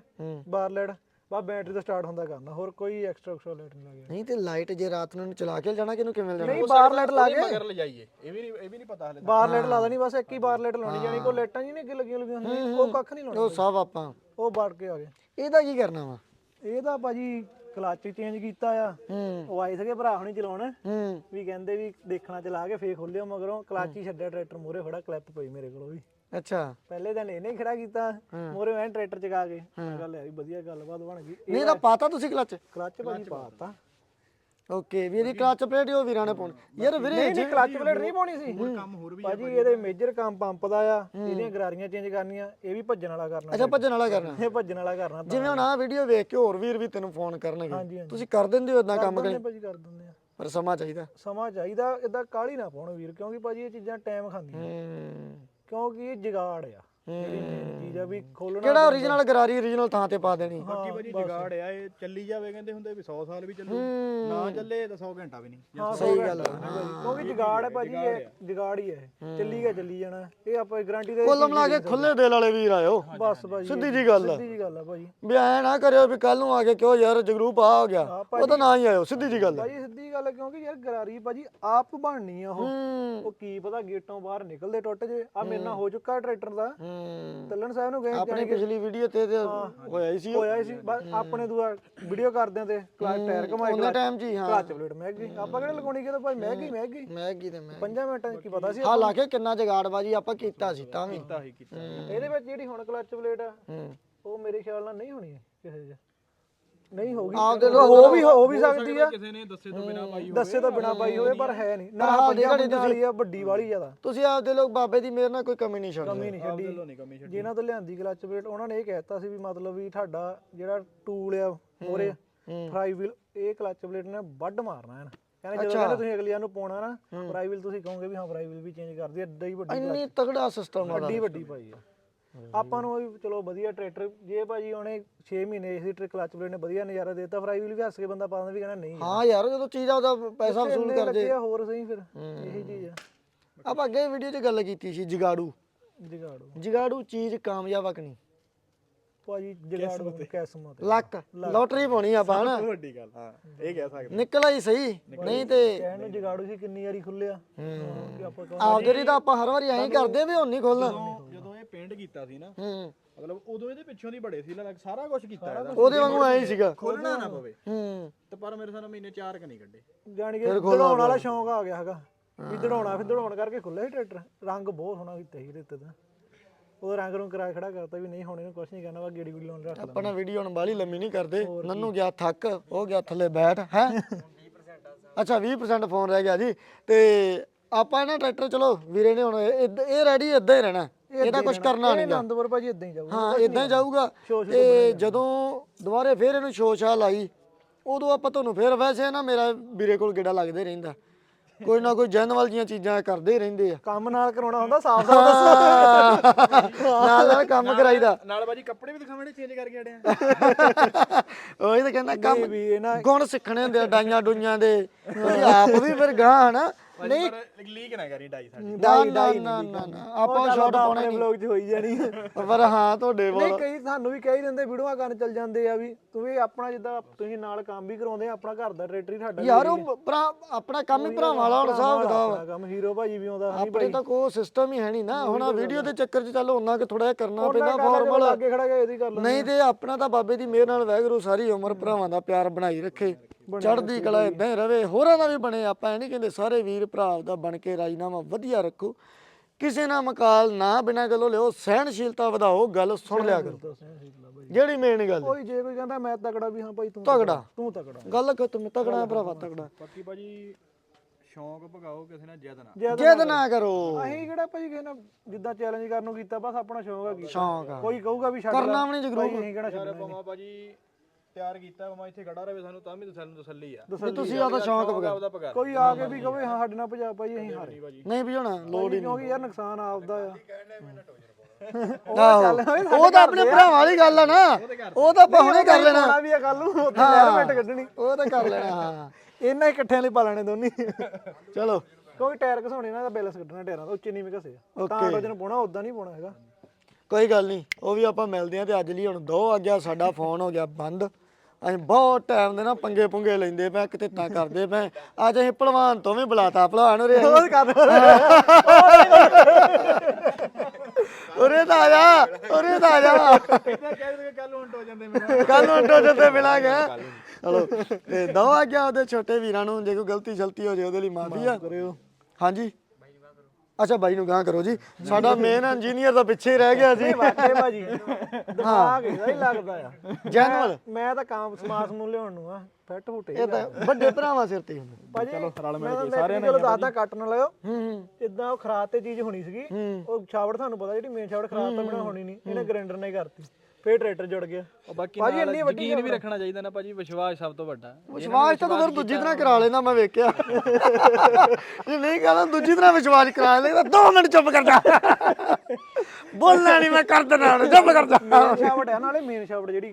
ਬਾਰ ਲਾਈਟ ਬਸ ਬੈਟਰੀ ਤੋਂ ਸਟਾਰਟ ਹੁੰਦਾ ਕਰਨਾ ਹੋਰ ਕੋਈ ਐਕਸਟਰਾ ਐਕਸਟਰਾ ਲਾਈਟ ਨਹੀਂ ਲੱਗਿਆ। ਨਹੀਂ ਤੇ ਲਾਈਟ ਜੇ ਰਾਤ ਨੂੰ ਚਲਾ ਕੇ ਜਾਣਾ ਕਿ ਇਹਨੂੰ ਕਿਵੇਂ ਲੈਣਾ? ਨਹੀਂ ਬਾਰ ਲਾਈਟ ਲਾ ਕੇ ਮਗਰ ਲਿਜਾਈਏ। ਇਹ ਵੀ ਨਹੀਂ ਇਹ ਵੀ ਨਹੀਂ ਪਤਾ ਹਲੇ ਬਾਰ ਲਾਈਟ ਲਾ ਦੇਣੀ ਬਸ ਇੱਕ ਹੀ ਬਾਰ ਲਾਈਟ ਲਾਉਣੀ ਜਾਣੀ ਕੋਈ ਲਾਈਟਾਂ ਜੀ ਨਹੀਂ ਅੱਗੇ ਲੱਗੀਆਂ ਲੱਗੀਆਂ ਹੁੰਦੀਆਂ ਉਹ ਕੱਖ ਨਹੀਂ ਲਾਉਣਾ। ਉਹ ਸਭ ਆਪਾਂ। ਉਹ ਵੜ ਕੇ ਆ ਗਏ। ਇਹਦਾ ਕੀ ਕਰਨਾ ਵਾ? ਇਹਦਾ ਭਾਜੀ ਕਲਚ ਚੇਂਜ ਕੀਤਾ ਆ। ਹੂੰ। ਉਹ ਆਏ ਸੀਗੇ ਭਰਾ ਹੁਣੀ ਚਲਾਉਣ। ਹੂੰ। ਵੀ ਕਹਿੰਦੇ ਵੀ ਦੇਖਣਾ ਚਲਾ ਕੇ ਫੇਰ ਖੋਲਿਓ ਮਗਰੋਂ। ਕਲਚ ਹੀ ਛੱਡਿਆ ਟਰੈਕਟਰ ਮੂਰੇ ਖੜਾ ਕਲਿੱਪ ਪਈ ਮੇਰੇ ਕੋਲ ਵੀ। ਅੱਛਾ। ਪਹਿਲੇ ਦਿਨ ਇਹਨੇ ਹੀ ਖੜਾ ਕੀਤਾ ਮੂਰੇ ਮੈਂ ਟਰੈਕਟਰ ਚਗਾ ਕੇ। ਮੈਂ ਗੱਲ ਹੈ ਵਧੀਆ ਗੱਲਬਾਤ ਬਣ ਗਈ। ਨਹੀਂ ਇਹਦਾ ਪਾਤਾ ਤੁਸੀਂ ਕਲਚ? ਕਲਚ ਭਾਜੀ ਪਾਤਾ। ਓਕੇ ਵੀ ਇਹਦੀ ਕਲਚ ਪਲੇਟ ਉਹ ਵੀਰਾਂ ਨੇ ਪਾਉਣੀ। ਯਾਰ ਵੀਰੇ ਨਹੀਂ ਨਹੀਂ ਕਲਚ ਪਲੇਟ ਨਹੀਂ ਪਾਉਣੀ ਸੀ। ਕੰਮ ਹੋਰ ਵੀ ਭਾਜੀ ਇਹਦੇ ਮੇਜਰ ਕੰਮ ਪੰਪ ਦਾ ਆ ਇਹਦੀਆਂ ਗਰਾਰੀਆਂ ਚੇਂਜ ਕਰਨੀਆਂ ਇਹ ਵੀ ਭੱਜਣ ਵਾਲਾ ਕਰਨਾ। ਅੱਛਾ ਭੱਜਣ ਵਾਲਾ ਕਰਨਾ। ਇਹ ਭੱਜਣ ਵਾਲਾ ਕਰਨਾ ਤਾਂ। ਜਿਵੇਂ ਹੁਣ ਆਹ ਵੀਡੀਓ ਵੇਖ ਕੇ ਹੋਰ ਵੀਰ ਵੀ ਤੈਨੂੰ ਫੋਨ ਕਰਨਗੇ। ਹਾਂਜੀ। ਤੁਸੀਂ ਕਰ ਦਿੰਦੇ ਹੋ ਇਦਾਂ ਕੰਮ ਦਿੰਦੇ ਕਰੀ ਭਾਜੀ ਕਰ ਦਿੰਦੇ ਆ। ਪਰ ਸਮਾਂ ਚਾਹੀਦਾ। ਸਮਾਂ ਚਾਹੀਦਾ ਇਦਾਂ ਕਾਲੀ ਨਾ ਪਾਉਣ ਵੀਰ ਕਿਉਂਕਿ ਭਾਜੀ ਇਹ ਚੀਜ਼ਾਂ ਟਾਈਮ ਖਾਂਦੀਆਂ। ਹੂੰ। ਕਿਉਂਕਿ ਇਹ ਜਗਾੜ ਆ। ਜਿਹੜੀ main ਚੀਜ਼ ਆ ਵੀ ਖੋਲਣਾ ਕਿਹੜਾ ਓਰੀਜਨਲ ਗਰਾਰੀ ਓਰੀਜਨਲ ਥਾਂ ਤੇ ਪਾ ਦੇਣੀ। ਬਾਕੀ ਭਾਜੀ ਜਗਾੜ ਆ ਇਹ ਚੱਲੀ ਜਾਵੇ ਕਹਿੰਦੇ ਹੁੰਦੇ ਵੀ 100 ਸਾਲ ਵੀ ਚੱਲੂ। ਨਾ ਚੱਲੇ ਤਾਂ 100 ਘੰਟਾ ਵੀ ਨਹੀਂ। ਹਾਂ ਸਹੀ ਗੱਲ ਹੈ। ਕਿਉਂਕਿ ਜਗਾੜ ਹੈ ਭਾਜੀ ਇਹ ਜਗਾੜ ਹੀ ਹੈ। ਇਹ। ਚੱਲੀ ਗਿਆ ਚੱਲੀ ਜਾਣਾ। ਇਹ ਆਪਾਂ ਗਾਰੰਟੀ ਦੇ ਕੁੱਲ ਮਿਲਾ ਕੇ ਖੁੱਲੇ ਦਿਲ ਵਾਲੇ ਵੀਰ ਆਇਓ। ਬਸ ਭਾਜੀ। ਸਿੱਧੀ ਜੀ ਗੱਲ ਸਿੱਧੀ ਜੀ ਗੱਲ ਆ ਭਾਜੀ। ਵੀ ਐ ਨਾ ਕਰਿਓ ਵੀ ਕੱਲ ਨੂੰ ਆ ਕੇ ਕਿਉਂ ਯਾਰ ਜਗਰੂਪ ਆ ਹੋ ਗਿਆ। ਉਹ ਤਾਂ ਨਾ ਹੀ ਆਇਓ। ਸਿੱਧੀ ਜੀ ਗੱਲ ਆ। ਭਾਜੀ ਸਿੱਧੀ ਗੱਲ ਹੈ ਕਿਉਂਕਿ ਯਾਰ ਗਰਾਰੀ ਭਾਜੀ ਆਪ ਬਣਨੀ ਆ ਉਹ। ਕੀ ਪਤਾ ਗੇਟੋਂ ਬਾਹਰ ਨਿਕਲਦੇ ਟੁੱਟ ਜੇ। ਆ ਮੇਰੇ ਨਾਲ ਹੋ। ਚੁੱਕਾ ਟਰੈਕਟਰ ਦਾ। ਤੱਲਣ ਸਾਹਿਬ ਨੂੰ ਗਏ ਆਪਣੀ ਪਿਛਲੀ ਵੀਡੀਓ ਤੇ ਤੇ ਹੋਇਆ ਹੀ ਸੀ ਉਹ। ਹੋਇਆ ਹੀ ਸੀ। ਬਸ ਆਪਣੇ ਦੂਆ ਵੀਡੀਓ ਕਰਦੇ ਤੇ ਕਲਾਸ ਟਾਇਰ ਘਮਾਏ ਉਹਨੇ ਟਾਈਮ ਜੀ ਹਾਂ ਕਲਚ ਪਲੇਟ ਮਹਿ ਗਈ। ਆਪਾਂ ਕਿਹੜੇ ਲਗਾਉਣੀ ਕਿਤੇ ਭਾਈ? ਮਹਿ ਗਈ ਮਹਿ ਗਈ। ਮੈਂ ਕੀ ਤੇ ਮੈਂ ਪੰਜਾਂ ਮਿੰਟਾਂ 'ਚ ਕੀ ਪਤਾ ਸੀ ਹਾਲਾਂਕਿ ਕਿੰਨਾ ਜਗਾੜਬਾਜੀ ਆਪਾਂ ਕੀਤਾ ਸੀ ਤਾਂ ਵੀ। ਤਾਂ ਹੀ ਕੀਤਾ ਇਹਦੇ ਵਿੱਚ ਜਿਹੜੀ ਹੁਣ ਕਲਚ ਪਲੇਟ ਆ ਹੂੰ। ਉਹ ਮੇਰੇ ਖਿਆਲ ਨਾਲ ਨਹੀਂ ਹੋਣੀ ਹੈ ਕਿਸੇ 'ਚ ਨਹੀਂ ਹੋਗੀ ਆਪਦੇ ਹੋ ਵੀ ਹੋ ਵੀ ਸਕਦੀ ਆ। ਕਿਸੇ ਨੇ ਦੱਸੇ ਤੋਂ ਬਿਨਾ ਪਾਈ ਦੱਸੇ ਤੋਂ ਬਿਨਾ ਪਾਈ ਹੋਵੇ ਪਰ ਹੈ ਨਹੀਂ। ਨਾ ਹਾਂ, ਪੰਜਾਂ ਜਿਹੜੀ ਪੰਜਾਂ ਵਾਲੀ ਆ ਵੱਡੀ ਵਾਲੀ ਜ਼ਿਆਦਾ ਤੁਸੀਂ ਆਪਦੇ ਲੋਕ ਬਾਬੇ ਦੀ ਮੇਰ ਨਾਲ ਕੋਈ ਕਮੀ ਨਹੀਂ ਛੱਡਦੇ ਕਮੀ ਨਹੀਂ ਛੱਡੀ। ਚੱਲੋ ਨਹੀਂ ਕਮੀ ਛੱਡੀ। ਜਿਨ੍ਹਾਂ ਤੋਂ ਲਿਆਂਦੀ ਕਲਚ ਪਲੇਟ ਉਹਨਾਂ ਨੇ ਇਹ ਕਹਿਤਾ ਸੀ ਵੀ ਮਤਲਬ ਵੀ ਤੁਹਾਡਾ ਜਿਹੜਾ ਟੂਲ ਆ ਮੋਰੇ ਫਰਾਈ ਵੀਲ ਇਹ ਕਲਚ ਪਲੇਟ ਨੇ ਵੱਡ ਮਾਰਨਾ ਹੈ ਕਹਿੰਦੇ ਜਦੋਂ ਕਹਿੰਦੇ ਤੁਸੀਂ ਅਗਲੀਆਂ ਨੂੰ ਪਾਉਣਾ ਨਾ ਫਰਾਈ ਵੀਲ ਤੁਸੀਂ ਕਹੋਗੇ ਵੀ ਹਾਂ ਫਰਾਈ ਵੀਲ ਵੀ ਚੇਂਜ ਕਰਦੀ ਐ ਏਡਾ ਹੀ ਵੱਡੀ ਇੰਨੀ ਤਗੜਾ ਸਿਸਟਮ ਆ ਵੱਡੀ ਵੱਡੀ ਭਾਈ ਆ। ਆਪਾਂ ਨੂੰ ਉਹ ਵੀ ਚਲੋ ਵਧੀਆ ਟਰੈਕਟਰ ਜੇ ਭਾਜੀ ਉਹਨੇ 6 ਮਹੀਨੇ ਇਸੇ ਟਰੈਕ ਕਲਚ ਪਲੇਟ ਨੇ ਵਧੀਆ ਨਜ਼ਾਰਾ ਦੇ ਦਿੱਤਾ ਫਰਾਈ ਵੀਲ ਵੀ ਹੱਸ ਕੇ ਬੰਦਾ ਪਾ ਦਿੰਦਾ ਵੀ ਕਹਿੰਦਾ ਨਹੀਂ ਹਾਂ ਯਾਰ ਜਦੋਂ ਚੀਜ਼ ਆ ਉਹਦਾ ਪੈਸਾ ਵਸੂਲ ਕਰ ਲੱਗੇ ਜੇ ਆ ਹੋਰ ਸਹੀ ਫਿਰ ਇਹੀ ਚੀਜ਼ ਆ। ਆਪਾਂ ਅੱਗੇ ਵੀਡੀਓ 'ਚ ਗੱਲ ਕੀਤੀ ਸੀ ਜਗਾੜੂ। ਜਗਾੜੋ। ਜਗਾੜੂ ਚੀਜ਼ ਕਾਮਯਾਬ ਆ ਕਿ ਨਹੀਂ? ਭਾਜੀ ਜਗਾੜੋ ਕਿਸਮਤ ਲੱਕ ਲੋਟਰੀ ਪਾਉਣੀ ਆਪਾਂ ਹਨਾ? ਵੱਡੀ ਗੱਲ ਹਾਂ ਇਹ ਕਹਿ ਸਕਦੇ। ਨਿਕਲ ਆਈ ਸਹੀ ਨਹੀਂ ਤੇ ਕਹਿਣ ਨੂੰ ਜਗਾੜੂ ਸੀ ਕਿੰਨੀ ਵਾਰੀ ਖੁੱਲਿਆ ਆਪਦੇ ਲਈ ਤਾਂ ਆਪਾਂ ਹਰ ਵਾਰੀ ਐਂ ਹੀ ਕਰਦੇ ਵੀ ਹੁਣ ਨਹੀਂ ਖੋਲਣਾ ਇਹ ਪੇਂਟ ਕੀਤਾ ਸੀ ਨਾ ਹੂੰ। ਮਤਲਬ ਉਦੋਂ ਇਹਦੇ ਪਿੱਛੋਂ ਦੀ ਬੜੇ ਸੀ ਲੱਗ ਸਾਰਾ ਕੁਝ ਕੀਤਾ ਇਹਦਾ। ਉਹਦੇ ਵਾਂਗੂ ਐਂ ਹੀ ਸੀਗਾ। ਖੋਲਣਾ ਨਾ ਪਵੇ। ਹੂੰ। ਤੇ ਪਰ ਮੇਰੇ ਸਾਹਮਣੇ ਮਹੀਨੇ ਚਾਰ ਕ ਨਹੀਂ ਕੱਢੇ। ਜਾਣੀ ਕਿ ਦੜਾਉਣ ਵਾਲਾ ਸ਼ੌਂਕ ਆ ਗਿਆ ਹੈਗਾ। ਵੀ ਦੜਾਉਣਾ ਫਿਰ ਦੜਾਉਣ ਕਰਕੇ ਖੁੱਲਿਆ ਸੀ ਟਰੈਕਟਰ। ਰੰਗ ਬਹੁਤ ਸੋਹਣਾ ਕੀਤਾ ਸੀ ਰਿੱਤੇ ਦਾ ਉਹ ਰੰਗ ਨੂੰ ਕਰਾ ਖੜਾ ਕਰਤਾ ਵੀ ਨਹੀਂ ਹੁਣ ਇਹਨੂੰ ਕੁਝ ਨਹੀਂ ਕਰਨਾ ਵਾ ਗੇੜੀ ਗੁੜੀ ਲਾਉਣ ਰੱਖ ਲਾ ਆਪਣਾ ਵੀਡੀਓ ਹੁਣ ਬਾਹਲੀ ਲੰਮੀ ਨਹੀਂ ਕਰਦੇ। ਨੰਨੂ ਗਿਆ ਥੱਕ ਉਹ ਗਿਆ ਥੱਲੇ ਬੈਠ ਹੈ? ਅੱਛਾ 20% ਫੋਨ ਰਹਿ ਗਿਆ ਜੀ। ਤੇ ਆਪਾਂ ਨਾ ਟਰੈਕਟਰ ਚਲੋ ਵੀਰੇ ਨੇ ਹੁਣ ਇਹ ਇਹ ਰੈਡੀ ਇਦਾਂ ਹੀ ਰਹਿਣਾ। ਇਹਦਾ ਕੁਝ ਕਰਨਾ ਨਹੀਂ ਆਨੰਦਪੁਰ ਭਾਜੀ ਇਦਾਂ ਹੀ ਜਾਊਗਾ। ਹਾਂ ਇਦਾਂ ਹੀ ਜਾਊਗਾ। ਤੇ ਜਦੋਂ ਦੁਬਾਰੇ ਫੇਰ ਇਹਨੂੰ ਸ਼ੋਸ਼ਾ ਲਾਈ ਉਦੋਂ ਆਪਾਂ ਤੁਹਾਨੂੰ ਫੇਰ ਵੈਸੇ ਨਾ ਮੇਰਾ ਵੀਰੇ ਕੋਲ ਗੇੜਾ ਲੱਗਦੇ ਰਹਿੰਦਾ। ਕੋਈ ਨਾ ਕੋਈ ਜਨ ਵਾਲੀਆਂ ਚੀਜ਼ਾਂ ਕਰਦੇ ਹੀ ਰਹਿੰਦੇ ਆ। ਕੰਮ ਨਾਲ ਕਰਾਉਣਾ ਹੁੰਦਾ ਸਾਫ਼ ਸਾਫ਼ ਦੱਸੋ। ਨਾਲ ਨਾਲ ਕੰਮ ਕਰਾਈਦਾ। ਨਾਲ ਬਾਜੀ ਕੱਪੜੇ ਵੀ ਦਿਖਾਵਣੇ ਚੇਂਜ ਕਰਕੇ ਆੜੇ ਆ। ਉਹੀ ਤਾਂ ਕਹਿੰਦਾ ਕੰਮ ਵੀ ਇਹ ਨਾ ਗੁਣ ਸਿੱਖਣੇ ਹੁੰਦੇ ਆ ਡਾਈਆਂ ਡੂਈਆਂ ਦੇ ਆਪ ਵੀ ਫਿਰ ਗਾਂ ਹਨਾ। ਨਹੀਂ। ਲੀਕ ਨਾ ਕਰੀ ਡਾਈ ਸਾਡੀ। ਡਾਈ ਡਾਈ ਨਾ ਨਾ ਨਾ। ਆਪਾਂ ਸ਼ਾਟ ਪਾਉਣੇ ਆਪਣੇ ਵਲੌਗ 'ਚ ਹੋਈ ਜਾਣੀ। ਨਹੀਂ ਪਰ ਹਾਂ ਤੁਹਾਡੇ ਨਹੀਂ ਵੱਲ। ਕਈ ਸਾਨੂੰ ਵੀ ਕਹਿ ਦਿੰਦੇ ਵੀਡੀਓਆਂ ਕਰਨ ਚੱਲ ਜਾਂਦੇ ਆ ਵੀ ਤੂੰ ਵੀ ਆਪਣਾ ਜਿੱਦਾਂ ਤੁਸੀਂ ਨਾਲ ਕੰਮ ਵੀ ਕਰਾਉਂਦੇ ਆ ਆਪਣਾ ਘਰ ਦਾ ਟਰੈਕਟਰ ਹੀ ਤੁਹਾਡਾ ਯਾਰ ਉਹ ਭਰਾ ਆਪਣਾ ਕੰਮ ਹੀ ਭਰਾਵਾਂ ਵਾਲਾ ਹੁਣ ਹਿਸਾਬ ਕਿਤਾਬ ਆਪਣਾ ਕੰਮ ਹੀਰੋ ਭਾਜੀ ਵੀ ਆਉਂਦਾ ਆਪਣੇ ਤਾਂ ਕੋਈ ਸਿਸਟਮ ਹੀ ਹੈ ਨਹੀਂ ਨਾ। ਹੁਣ ਆ ਵੀਡੀਓ ਦੇ ਚੱਕਰ 'ਚ ਚੱਲ ਉਹਨਾਂ ਕਿ ਥੋੜਾ ਜਿਹਾ ਕਰਨਾ ਪੈਂਦਾ ਫਾਰਮਲ ਫਾਰਮਲ ਅੱਗੇ ਖੜਾ ਗਿਆ ਇਹਦੀ ਗੱਲ ਨਹੀਂ ਤੇ ਆਪਣਾ ਤਾਂ ਬਾਬੇ ਦੀ ਮਿਹਰ ਨਾਲ ਵੈਗਰੂ ਸਾਰੀ ਉਮਰ ਭਰਾਵਾਂ ਦਾ ਪਿਆਰ ਬਣਾਈ ਰੱਖੇ। ਚੜ੍ਹਦੀ ਕਲਾ ਇਦਾਂ ਹੀ ਰਵੇ ਹੋਰਾਂ ਦਾ ਵੀ ਬਣੇ ਆਪਾਂ ਇਹ ਨਹੀਂ ਕਹਿੰਦੇ ਸਾਰੇ ਵੀਰ ਭਰਾ ਦਾ ਬਣ ਕੇ ਰਾਜਨਾਮਾ ਵਧੀਆ ਰੱਖੋ। ਕਿਸੇ ਨਾਲ ਮਕਾਲ ਨਾ ਬਿਨਾਂ ਗੱਲੋਂ ਲਿਓ ਸਹਿਣਸ਼ੀਲਤਾ ਵਧਾਓ ਗੱਲ ਸੁਣ ਲਿਆ ਕਰੋ। ਜਿਹੜੀ ਮੇਨ ਗੱਲ। ਕੋਈ ਜੇ ਕੋਈ ਕਹਿੰਦਾ ਮੈਂ ਤਕੜਾ ਵੀ ਹਾਂ ਭਾਈ ਤੂੰ ਤਗੜਾ ਤੂੰ ਤਕੜਾ। ਗੱਲ ਖਤਮ ਤਗੜਾ ਭਰਾਵਾ ਤਗੜਾ ਬਾਕੀ ਭਾਜੀ ਸ਼ੌਂਕ ਭਗਾਓ ਕਿਸੇ ਨਾਲ ਜਿੱਦ ਨਾ ਜਿੱਦ ਨਾ ਕਰੋ। ਅਸੀਂ ਕਿਹੜਾ ਭਾਜੀ ਕਿਸੇ ਨਾਲ ਜਿੱਦਾਂ ਚੈਲੰਜ ਕਰਨ ਨੂੰ ਕੀਤਾ ਬਸ ਆਪਣਾ ਸ਼ੌਂਕ ਆ ਕੀਤਾ ਸ਼ੌਂਕ ਆ। ਕੋਈ ਕਹੂਗਾ ਵੀ ਛੱਡ ਕਰਨਾ ਵੀ ਨਹੀਂ ਭਾਈ ਜਗਰੂ ਅਸੀਂ ਕਿਹੜਾ ਛੱਡਣਾ ਭਾਜੀ ਤਿਆਰ ਕੀਤਾ ਪਮਾ ਇੱਥੇ ਖੜਾ ਰਵੇ ਸਾਨੂੰ ਤਾਂ ਵੀ ਸਾਨੂੰ ਤਸੱਲੀ ਆ। ਵੀ ਤੁਸੀਂ ਆਦਾ ਸ਼ੌਂਕ ਪਗਾ ਕੋਈ ਆ ਕੇ ਵੀ ਕਹੇ ਹਾਂ ਸਾਡੇ ਨਾਲ ਭਜਾ ਭਾਈ ਅਸੀਂ ਹਾਰੇ। ਨਹੀਂ ਹੋਣਾ ਲੋੜ ਹੀ ਕਿਉਂਕਿ ਯਾਰ ਨੁਕਸਾਨ ਆਪਦਾ ਆ। ਆਹੋ। ਉਹ ਤਾਂ ਆਪਣੇ ਭਰਾਵਾਂ ਵਾਲੀ ਗੱਲ ਆ ਨਾ। ਉਹ ਤਾਂ ਆਪਾਂ ਹੁਣੇ ਕਰ ਲੈਣਾ। ਪਾਉਣਾ ਵੀ ਆ ਕੱਲ ਨੂੰ ਉੱਥੇ ਨਹਿਰ ਮਿੰਟ ਕੱਢਣੀ। ਉਹ ਤਾਂ ਕਰ ਲੈਣਾ ਹਾਂ। ਇਹਨਾਂ ਇਕੱਠਿਆਂ ਲਈ ਪਾ ਲੈਣੇ ਦੋਨੀ। ਚਲੋ। ਕਿਉਂਕਿ ਟਾਇਰ ਘਸਾਉਣੇ ਨਾ ਦਾ ਬੈਲੈਂਸ ਕੱਢਣਾ ਟਾਇਰਾਂ ਦਾ ਉੱਚੇ ਨੀਵੇਂ ਘਸੇ ਆ। ਤਾਂ ਰੋਜਨ ਪਾਉਣਾ ਉਦਾਂ ਨਹੀਂ ਪਾਉਣਾ ਹੈਗਾ। ਕੋਈ ਗੱਲ ਨਹੀਂ ਉਹ ਵੀ ਆਪਾਂ ਮਿਲਦੇ ਆਂ ਤੇ ਅੱਜ ਲਈ ਹੁਣ ਦੋ ਆ ਗਿਆ ਸਾਡਾ ਫੋਨ ਹੋ ਗਿਆ ਬੰਦ। ਅਸੀਂ ਬਹੁਤ ਟਾਈਮ ਦੇ ਨਾ ਪੰਗੇ ਪੁੰਗੇ ਲੈਂਦੇ ਪਏ ਕਿਤੇ ਤਾਂ ਕਰਦੇ ਪਏ। ਅੱਜ ਅਸੀਂ ਭਲਵਾਨ ਤੋਂ ਵੀ ਬੁਲਾਤਾ ਭਲਵਾਨ ਉਰੇ ਉਹ ਕਰ ਉਰੇ ਤਾਂ ਆ ਜਾ ਉਰੇ ਤਾਂ ਆ ਜਾ। ਕੱਲ ਨੂੰ ਹਟੋ ਜਾਂਦੇ ਮੈਨੂੰ ਕੱਲ ਨੂੰ ਤੇ ਮਿਲਾਂਗੇ ਚਲੋ ਤੇ ਦੋ ਆ ਗਿਆ ਉਹਦੇ ਛੋਟੇ ਵੀਰਾਂ ਨੂੰ ਜੇ ਕੋਈ ਗਲਤੀ ਸ਼ਲਤੀ ਹੋ ਜੇ ਉਹਦੇ ਲਈ ਮਾਫੀ ਆ। ਕਰਿਓ। ਹਾਂਜੀ? ਅੱਛਾ ਬਾਈ ਨੂੰ ਗਾਂ ਕਰੋ ਜੀ। ਸਾਡਾ ਮੇਨ ਇੰਜੀਨੀਅਰ ਤਾਂ ਪਿੱਛੇ ਹੀ ਰਹਿ ਗਿਆ ਜੀ। ਵਾਕੇ ਭਾਜੀ। ਦਿਮਾਗ ਇਹਦਾ ਹੀ ਲੱਗਦਾ ਆ। ਜੈਨੂਅਲ ਮੈਂ ਤਾਂ ਕੰਮ ਲਿਆਉਣ ਨੂੰ ਆ ਫੈਟ ਫੁੱਟੇ ਇਹ ਤਾਂ ਵੱਡੇ ਭਰਾਵਾਂ ਸਿਰ ਤੇ ਹੁੰਦਾ। ਭਾਜੀ ਚਲੋ ਸਾਰਿਆਂ ਨੇ ਕੱਟ ਨਾ ਲਿਓ ਹੂੰ ਹੂੰ। ਇਦਾਂ ਉਹ ਖਰਾਤ ਤੇ ਚੀਜ਼ ਹੋਣੀ ਸੀਗੀ ਉਹ ਛਾਵੜ ਤੁਹਾਨੂੰ ਪਤਾ ਜਿਹੜੀ ਮੇਨ ਛਾਵੜ ਖਰਾਤ ਤੋਂ ਬਿਨਾ ਹੋਣੀ ਨਹੀਂ ਇਹਨੇ ਗ੍ਰਾਈਂਡਰ ਨਾਲ ਹੀ ਕਰਤੀ। ਫੇਰ ਟਰੈਕਟਰ ਜੁੜ ਗਿਆ। ਉਹ ਬਾਕੀ ਭਾਜੀ ਨਾਲ ਇੰਨੀ ਵੱਡੀ ਯਕੀਨ ਵੀ ਰੱਖਣਾ ਚਾਹੀਦਾ ਨਾ ਭਾਜੀ ਵਿਸ਼ਵਾਸ ਸਭ ਤੋਂ ਵੱਡਾ। ਵਿਸ਼ਵਾਸ ਤਾਂ ਤੂੰ ਫਿਰ ਦੂਜੀ ਤਰ੍ਹਾਂ ਕਰਾ ਲੈਂਦਾ ਮੈਂ ਵੇਖਿਆ। ਜੇ ਨਹੀਂ ਕਹਦਾ ਦੂਜੀ ਤਰ੍ਹਾਂ ਵਿਸ਼ਵਾਸ ਕਰਾ ਲੈਂਦਾ 2 ਮਿੰਟ ਚੁੱਪ ਕਰ ਜਾ। ਬੋਲਣਾ ਨਹੀਂ ਮੈਂ ਕਰ ਹੁਣ, ਚੁੱਪ ਕਰ ਜਾ। ਮੇਨ ਸ਼ਾਫਟ ਹੈ ਨਾਲੇ ਮੇਨ ਸ਼ਾਫਟ ਜਿਹੜੀ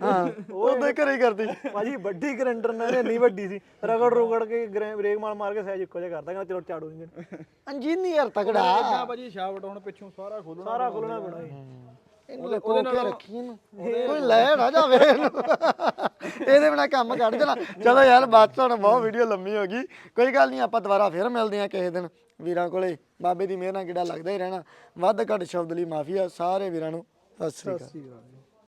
ਉਹ ਉਹਦੇ ਘਰੇ ਹੀ ਕਰਦੀ। ਭਾਜੀ ਵੱਡੀ ਗਰੰਡਰ ਨਾਲ ਇੰਨੀ ਵੱਡੀ ਸੀ। ਰਗੜ ਰੁਗੜ ਕੇ ਬ੍ਰੇਕ ਮਾਰ ਮਾਰ ਕੇ ਸਾਈਜ਼ ਇੱਕੋ ਜਿਹਾ ਕਰਦਾ ਕਹਿੰਦਾ ਚਲੋ ਚਾੜੂ ਇੰਜਨ ਇੰਜੀਨੀਅਰ ਤਗੜਾ ਇਦਾਂ ਭਾਜੀ ਸ਼ਾਫਟ ਹੁਣ ਪਿੱਛੋਂ ਸਾਰਾ ਖੋਲਣਾ ਸਾਰਾ ਖੋਲਣਾ ਪੈਣਾ ਇਹਨੂੰ ਲੁਕੋ ਕੇ ਰੱਖੀ ਇਹਨੂੰ? ਕੋਈ ਲੈ ਨਾ ਜਾਵੇ ਇਹਨੂੰ। ਇਹਦੇ ਬਿਨਾ ਕੰਮ ਕੱਢ ਦੇਣਾ। ਚਲੋ ਯਾਰ ਬਾਤ ਤਾਂ ਹੁਣ ਬਹੁਤ ਵੀਡੀਓ ਲੰਮੀ ਹੋ ਗਈ। ਕੋਈ ਗੱਲ ਨਹੀਂ ਆਪਾਂ ਦੁਬਾਰਾ ਫੇਰ ਮਿਲਦੇ ਆ ਕਿਸੇ ਦਿਨ ਵੀਰਾਂ ਕੋਲੇ। ਬਾਬੇ ਦੀ ਮਿਹਰ ਨਾਲ ਕਿਹੜਾ ਲੱਗਦਾ ਹੀ ਰਹਿਣਾ। ਵੱਧ ਘੱਟ ਸ਼ਬਦ ਲਈ ਮਾਫੀ ਆ ਸਾਰੇ ਵੀਰਾਂ ਨੂੰ। ਸਤਿ ਸ੍ਰੀ ਅਕਾਲ।